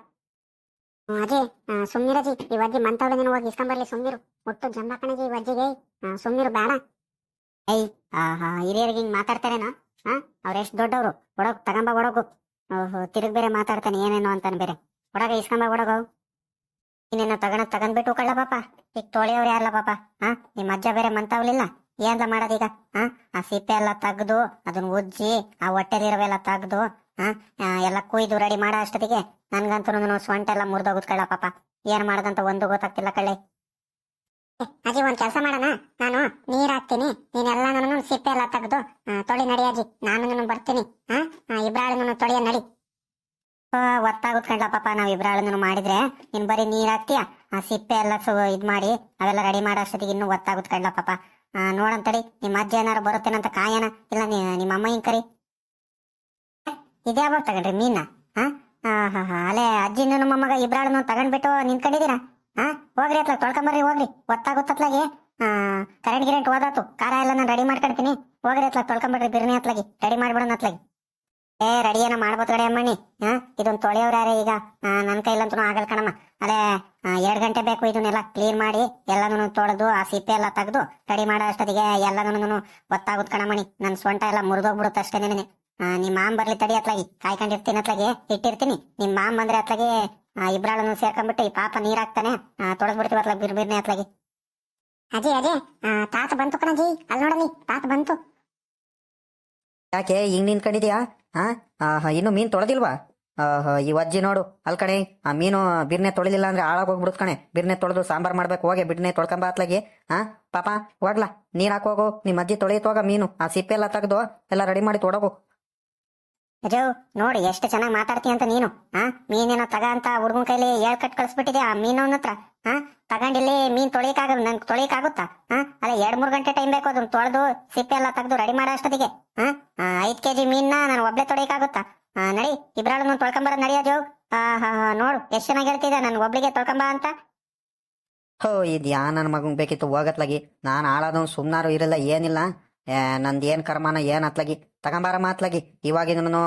ಅಜ್ಜಿ ಸುಮ್ನಿರಜಿ ಈ ಅಜ್ಜಿ ಮಂತವಳೆ ನೀನು ಹೋಗಿ ಇಸ್ಕೊಂಬರ್ಲಿ ಸುಮ್ಮಿರು ಒಟ್ಟು ಜಂಬ ಈ ಅಜ್ಜಿಗೆ. ಸುಮ್ಮಿರು ಬೇಡ. ಏಯ್, ಆಹಾ, ಹಿರಿಯರಿಗೆ ಹಿಂಗ್ ಮಾತಾಡ್ತಾರೇನೋ? ಹಾ ಅವ್ರು ಎಷ್ಟು ದೊಡ್ಡವರು. ಹೊಡೋಗ್, ತಗೊಂಬ ಹೊಡೋಗು. ಓಹೋ, ತಿರುಗ್ ಬೇರೆ ಮಾತಾಡ್ತಾನೆ, ಏನೇನೋ ಅಂತಾನೆ ಬೇರೆ. ಹೊಡಗ, ಇಸ್ಕೊಂಬ ಹೊಡೋಗ. ಇನ್ನೇನೋ ತಗಣ ತಗೊಂಡ್ಬಿಟ್ಟು ಕಳ್ಳ ಪಾಪ. ಈಗ ತೊಳೆಯವ್ರು ಯಾರಲ್ಲ ಪಾಪ? ಹಾ ನಿಮ್ಮ ಅಜ್ಜ ಬೇರೆ ಮಂತಾವ್ಲಿಲ್ಲ ಏನ್ಲ ಮಾಡೋದೀಗ? ಆ ಆ ಸಿಪ್ಪೆ ಎಲ್ಲ ತೆಗ್ದು ಅದನ್ನ ಉಜ್ಜಿ ಆ ಹೊಟ್ಟೆಲಿರವೆಲ್ಲ ತೆಗ್ದು ಹಾ ಆ, ಎಲ್ಲ ಕುಯ್ದು ರೆಡಿ ಮಾಡೋ ಅಷ್ಟೊತ್ತಿಗೆ. ನನ್ಗಂತೂ ಸೊಂಟ ಎಲ್ಲ ಮುರಿದೋಗುತ್ ಕಳ್ಳ ಪಾಪ. ಏನ್ ಮಾಡೋದಂತ ಒಂದು ಗೊತ್ತಾಗ್ತಿಲ್ಲ ಕಳ್ಳಿ. ಅಜ್ಜಿ ಒಂದ್ ಕೆಲಸ ಮಾಡೋಣ? ನಾನು ನೀರ್ ಹಾಕ್ತೀನಿ. ನೀನೆಲ್ಲ ನನ್ನ ಸಿಪ್ಪೆ ಎಲ್ಲ ತೆಗ್ದು ತೊಳಿ ನಡಿ ಅಜ್ಜಿ. ನಾನು ಬರ್ತೀನಿ. ಆ ಇಬ್ರಾಳು ತೊಳಿಯ ನಡಿ. ಓ ಕಣ್ಲ ಪಾಪ. ನಾವ್ ಇಬ್ರಾಳನ್ನು ಮಾಡಿದ್ರೆ ನೀನ್ ಬರೀ ನೀರ್ ಹಾಕ್ತೀಯ? ಆ ಸಿಪ್ಪೆ ಎಲ್ಲ ಇದ್ ಮಾಡಿ ಅವೆಲ್ಲ ರೆಡಿ ಮಾಡೋ ಅಷ್ಟೊತ್ತಿಗೆ. ಇನ್ನೂ ಒತ್ತಾಗುತ್ತೆ ಕಣ್ಲ ಪಾಪ. ನೋಡಂತಡಿ ನಿಮ್ಮ ಅಜ್ಜ ಏನಾರು ಬರುತ್ತೇನಂತ ಕಾಯನ? ಇಲ್ಲ ನಿಮ್ಮ ಅಮ್ಮ ಹಿಂಗ್ ಕರಿ. ಇದೇ ಯಾವಾಗ ತಗೊಂಡ್ರಿ, ಮೀನ? ಹಾ ಹಾ ಹಾ, ಅಲ್ಲೇ ಅಜ್ಜಿನ ನಮ್ಮ ಮಗ ಇಬ್ರಾಳನ್ನು ತಗೊಂಡ್ಬಿಟ್ಟು ನಿಂತ್ಕೊಂಡಿದ್ದೀರಾ? ಹಾ ಹೋಗ್ರಿ ಅತ್ಲಾಗ, ತೊಳ್ಕೊಂಬರ್ರಿ, ಹೋಗ್ರಿ. ಒತ್ತಾಗುತ್ತತ್ಲಾಗಿ ಕರೆಂಟ್ ಗಿರೆಂಟ್ ಓದಾತು ಖಾರ ಎಲ್ಲ ನಾನು ರೆಡಿ ಮಾಡ್ಕೊಂತೀನಿ ಹೋಗ್ರಿ ಅತ್ಲಾಗ, ತೊಳ್ಕೊಂಬರ್ರಿ ಬಿರ್ನಿ ಅತ್ಲಾಗಿ. ರೆಡಿ ಮಾಡ್ಬಿಡೋಣ ಅತ್ಲಾಗಿ. ಏ ರೆಡಿ ಏನೋ ಮಾಡ್ಬೋದು ಕಡೆ ಅಮ್ಮಣ್ಣಿ. ಹಾ, ಇದೊಂದು ತೊಳೆಯವ್ರ ಈಗ? ನನ್ನ ನನ್ ಕೈಲಂತೂ ಆಗಲ್ ಕಣಮ್ಮ. ಅದೇ ಎರಡು ಗಂಟೆ ಬೇಕು ಇದನ್ನೆಲ್ಲ ಕ್ಲೀನ್ ಮಾಡಿ ಎಲ್ಲಾನು ತೊಳೆದು, ಆ ಸಿಪ್ಪೆ ಎಲ್ಲ ತೆಗೆದು ರೆಡಿ ಮಾಡೋ ಅಷ್ಟೊತ್ತಿಗೆ ಎಲ್ಲದನ್ನು ಗೊತ್ತಾಗುತ್ತೆ ಕಣಮಣಿ ನನ್ನ ಸೊಂಟ ಎಲ್ಲ ಮುರಿದೋಗ್ಬಿಡುತ್ತೆ ಅಷ್ಟೇ ನೆನೆ ನಿಮ್ಮ ಮಾಮ್ ಬರ್ಲಿ ತಡಿ ಅತ್ಲಾಗಿ. ಕಾಯ್ಕೊಂಡಿರ್ತೀನಿ ಅತ್ಲಾಗಿ. ಇಟ್ಟಿರ್ತೀನಿ. ನಿಮ್ಮ ಮಾಮ್ ಬಂದ್ರೆ ಅತ್ಲಾಗಿ ಇಬ್ರಾಳನ್ನು ಸೇರ್ಕೊಂಡ್ಬಿಟ್ಟು ಈ ಪಾಪ ನೀರ್ ಹಾಕ್ತಾನೆ ತೊಳೆದ್ಬಿಡ್ತೀವಿ ಅತ್ಲಾಗ, ಬಿರ್ಬಿರ್ನೆ ಅತ್ಲಾಗಿ. ಅಜಿ ಅಜಿ ತಾತ ಬಂತು ಕಣಜಿ. ಅಲ್ಲಿ ನೋಡಲಿ ತಾತ ಬಂತು. ಯಾಕೆ, ಹಿಂಗ್ ನಿಂತ್ಕೊಂಡಿದ್ಯಾ ಹಾ? ಇನ್ನು ಮೀನ್ ತೊಳೆದಿಲ್ವಾ? ಈ ಅಜ್ಜಿ ನೋಡು, ಅಲ್ ಕಣೆ, ಆ ಮೀನು ಬಿರ್ನೆ ತೊಳೆದಿಲ್ಲ ಅಂದ್ರೆ ಹಾಳಾಗೋಗ್ಬಿಡುತ್ತೆ ಕಣೆ. ಬಿರ್ನೆ ತೊಳೆದು ಸಾಂಬಾರ್ ಮಾಡ್ಬೇಕು, ಹೋಗಿ ಬಿಡ್ನೆ ತೊಳ್ಕೊಂಬ ಅತ್ಲಾಗಿ. ಹಾ? ಪಾಪ, ಹೋಗ್ಲಾ, ನೀರ್ ಹಾಕೋಗು ನಿಮ್ಮ ಅಜ್ಜಿ ತೊಳೆಯತ್ವಾಗ ಮೀನು, ಆ ಸಿಪ್ಪೆ ಎಲ್ಲ ತೆಗ್ದು ಎಲ್ಲ ರೆಡಿ ಮಾಡಿ ತೊಡಗು. ಅಜೋ ನೋಡಿ ಎಷ್ಟು ಚೆನ್ನಾಗಿ ಮಾತಾಡ್ತೀಯ ಅಂತ ನೀನು. ಆ ಮೀನೇನೋ ತಗ ಅಂತ ಹುಡುಗನ ಕೈಲಿ ಹೇಳ್ ಕಟ್ ಕಳಿಸ್ಬಿಟ್ಟಿದೆ ಆ ಮೀನವನ ಹತ್ರ? ಹಾ ತಗೊಂಡಿಲ್ಲಿ ಮೀನ್ ತೊಳಿಕಾಗ ನನ್ ತೊಳಿಕಾಗುತ್ತಾ? ಹಾ ಅಲ್ಲ ಎರಡ್ ಮೂರ್ ಗಂಟೆ ಟೈಮ್ ಬೇಕು ಅದನ್ನ ತೊಳೆದು ಸಿಪ್ಪೆ ಎಲ್ಲ ತೆಗೆದು ರೆಡಿ ಮಾಡೋ ಅಷ್ಟೊತ್ತಿಗೆ. ಹಾ ಆ, ಐದ್ ಕೆಜಿ ಮೀನ್ನ ನಾನು ಒಬ್ಳೆ ತೊಳಿಕಾಗುತ್ತಾ? ಆ, ನಡಿ ಇಬ್ರಾಳು ತೊಳ್ಕೊಂಬರ ನಡಿಯ ಜೋ ಹಾ ಹಾ ಹಾ ನೋಡು ಎಷ್ಟು ಚೆನ್ನಾಗಿ ಹೇಳ್ತಿದ್ದೆ ನನ್ ಒಬ್ಳಿಗೆ ತೊಳ್ಕೊಂಬ ಅಂತ? ಹೋ ಇದ್ಯಾ ನನ್ನ ಮಗಂಗ್ ಬೇಕಿತ್ತು ಹೋಗತ್ಲಾಗಿ. ನಾನು ಆಳೋದು ಸುಮ್ನಾರು ಇರಲ್ಲ ಏನಿಲ್ಲ. ಏ, ನಂದ್ ಏನ್ ಕರ್ಮನ ಏನ್ ಅತ್ಲಾಗಿ? ತಗೊಂಬಾರಮ್ಮ ಅತ್ಲಾಗಿ. ಇವಾಗಿನೂ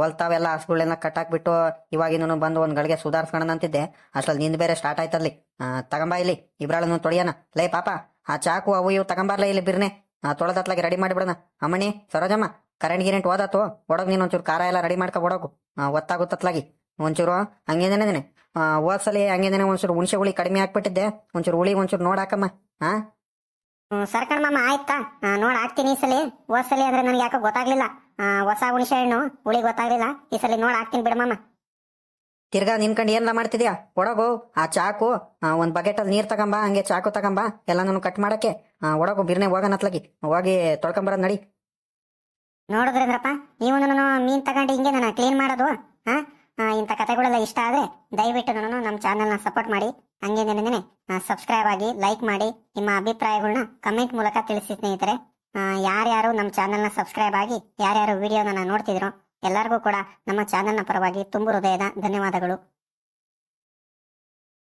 ಹೊಲ್ತಾವೆಲ್ಲ ಹಸ್ಗಳೆಲ್ಲ ಕಟ್ಟಾಕ್ಬಿಟ್ಟು ಇವಾಗಿನೂ ಬಂದು ಒಂದ್ ಗಳಿಗೆ ಸುಧಾರಿಸ್ಕೊಳ್ಳೋಣ ಅಂತಿದ್ದೆ. ಅಷ್ಟಲ್ಲಿ ನಿಂದ ಬೇರೆ ಸ್ಟಾರ್ಟ್ ಆಯ್ತಲ್ಲಿ ತಗೊಂಬಾ ಇಲ್ಲಿ. ಇಬ್ರಾಳನ್ನು ತೊಳಿಯೋಣ. ಲೇ ಪಾಪ ಆ ಚಾಕು ಅವು ಇವು ತಗೊಂಬಾರ್ಲ ಇಲ್ಲಿ ಬಿರ್ನೆ. ತೊಳೆದತ್ಲಾಗಿ ರೆಡಿ ಮಾಡಿಬಿಡೋಣ. ಅಮ್ಮಣಿ ಸರೋಜಮ್ಮ ಕರೆಂಟ್ ಗಿರೆಂಟ್ ಓದಾತು. ಒಡಗ್ ನೀನು ಒಂಚೂರು ಖಾರ ಎಲ್ಲ ರೆಡಿ ಮಾಡ್ಕೊ ಒಡಗು ಒತ್ತಾಗುತ್ತತ್ಲಾಗಿ ಒಂಚೂರು ಹಂಗೇನೇನೆ ಓದ್ಸಲಿ ಹಂಗೇನೇನೆ ಒಂಚೂರು ಹುಣಸೆ ಹುಳಿ ಕಡಿಮೆ ಹಾಕ್ಬಿಟ್ಟಿದ್ದೆ ಒಂಚೂರು ಹುಳಿ ಒಂಚೂರು ನೋಡಾಕಮ್ಮ ಹಾ ಸರ್ಕಣ ಮಾಮ ಆಯ್ತಾ? ನೋಡ್ ಹಾಕ್ತೀನಿ ಈ ಸಲ. ಹೋದ್ ಸಲ ಅಂದ್ರೆ ನನಗೆ ಯಾಕೋ ಗೊತ್ತಾಗ್ಲಿಲ್ಲ. ಹೊಸ ಹುಣಸೆ ಹಣ್ಣು ಹುಳಿ ಗೊತ್ತಾಗ್ಲಿಲ್ಲ. ಈ ಸಲ ನೋಡ್ ಹಾಕ್ತೀನಿ ಬಿಡ ಮಾಮ. ತಿರ್ಗಾ ನಿನ್ಕಂಡು ಏನ್ಲ ಮಾಡ್ತಿದ್ಯಾ? ಒಡಗು ಆ ಚಾಕು ಆ, ಒಂದ್ ಬಕೆಟ್ ಅಲ್ಲಿ ನೀರ್ ತಗೊಂಬಾ ಹಂಗೆ ಚಾಕು ತಗೊಂಬ ಎಲ್ಲಾನು ಕಟ್ ಮಾಡಕ್ಕೆ. ಆ, ಒಡಗು ಬಿರ್ನೆ ಹೋಗನತ್ಲಾಗಿ ಹೋಗಿ ತೊಳ್ಕೊಂಬರೋದ್ ನಡಿ. ನೋಡಿದ್ರೇಂದ್ರಪ್ಪ ನೀವು ಮೀನ್ ತಗೊಂಡು ಹಿಂಗೆ ನಾನು ಕ್ಲೀನ್ ಮಾಡೋದು ಹಾ ಇಂಥ ಕಥೆಗಳೆಲ್ಲ ಇಷ್ಟ ಆದರೆ ದಯವಿಟ್ಟು ನಾನು ನಮ್ಮ ಚಾನಲ್ನ ಸಪೋರ್ಟ್ ಮಾಡಿ. ಹಂಗೆ ನೆನೆ ಸಬ್ಸ್ಕ್ರೈಬ್ ಆಗಿ ಲೈಕ್ ಮಾಡಿ. ನಿಮ್ಮ ಅಭಿಪ್ರಾಯಗಳನ್ನ ಕಮೆಂಟ್ ಮೂಲಕ ತಿಳಿಸಿ ಸ್ನೇಹಿತರೆ. ಯಾರ್ಯಾರು ನಮ್ಮ ಚಾನಲ್ನ ಸಬ್ಸ್ಕ್ರೈಬ್ ಆಗಿ, ಯಾರ್ಯಾರು ವಿಡಿಯೋನ ನೋಡ್ತಿದ್ರು, ಎಲ್ಲರಿಗೂ ಕೂಡ ನಮ್ಮ ಚಾನಲ್ನ ಪರವಾಗಿ ತುಂಬು ಹೃದಯದ ಧನ್ಯವಾದಗಳು.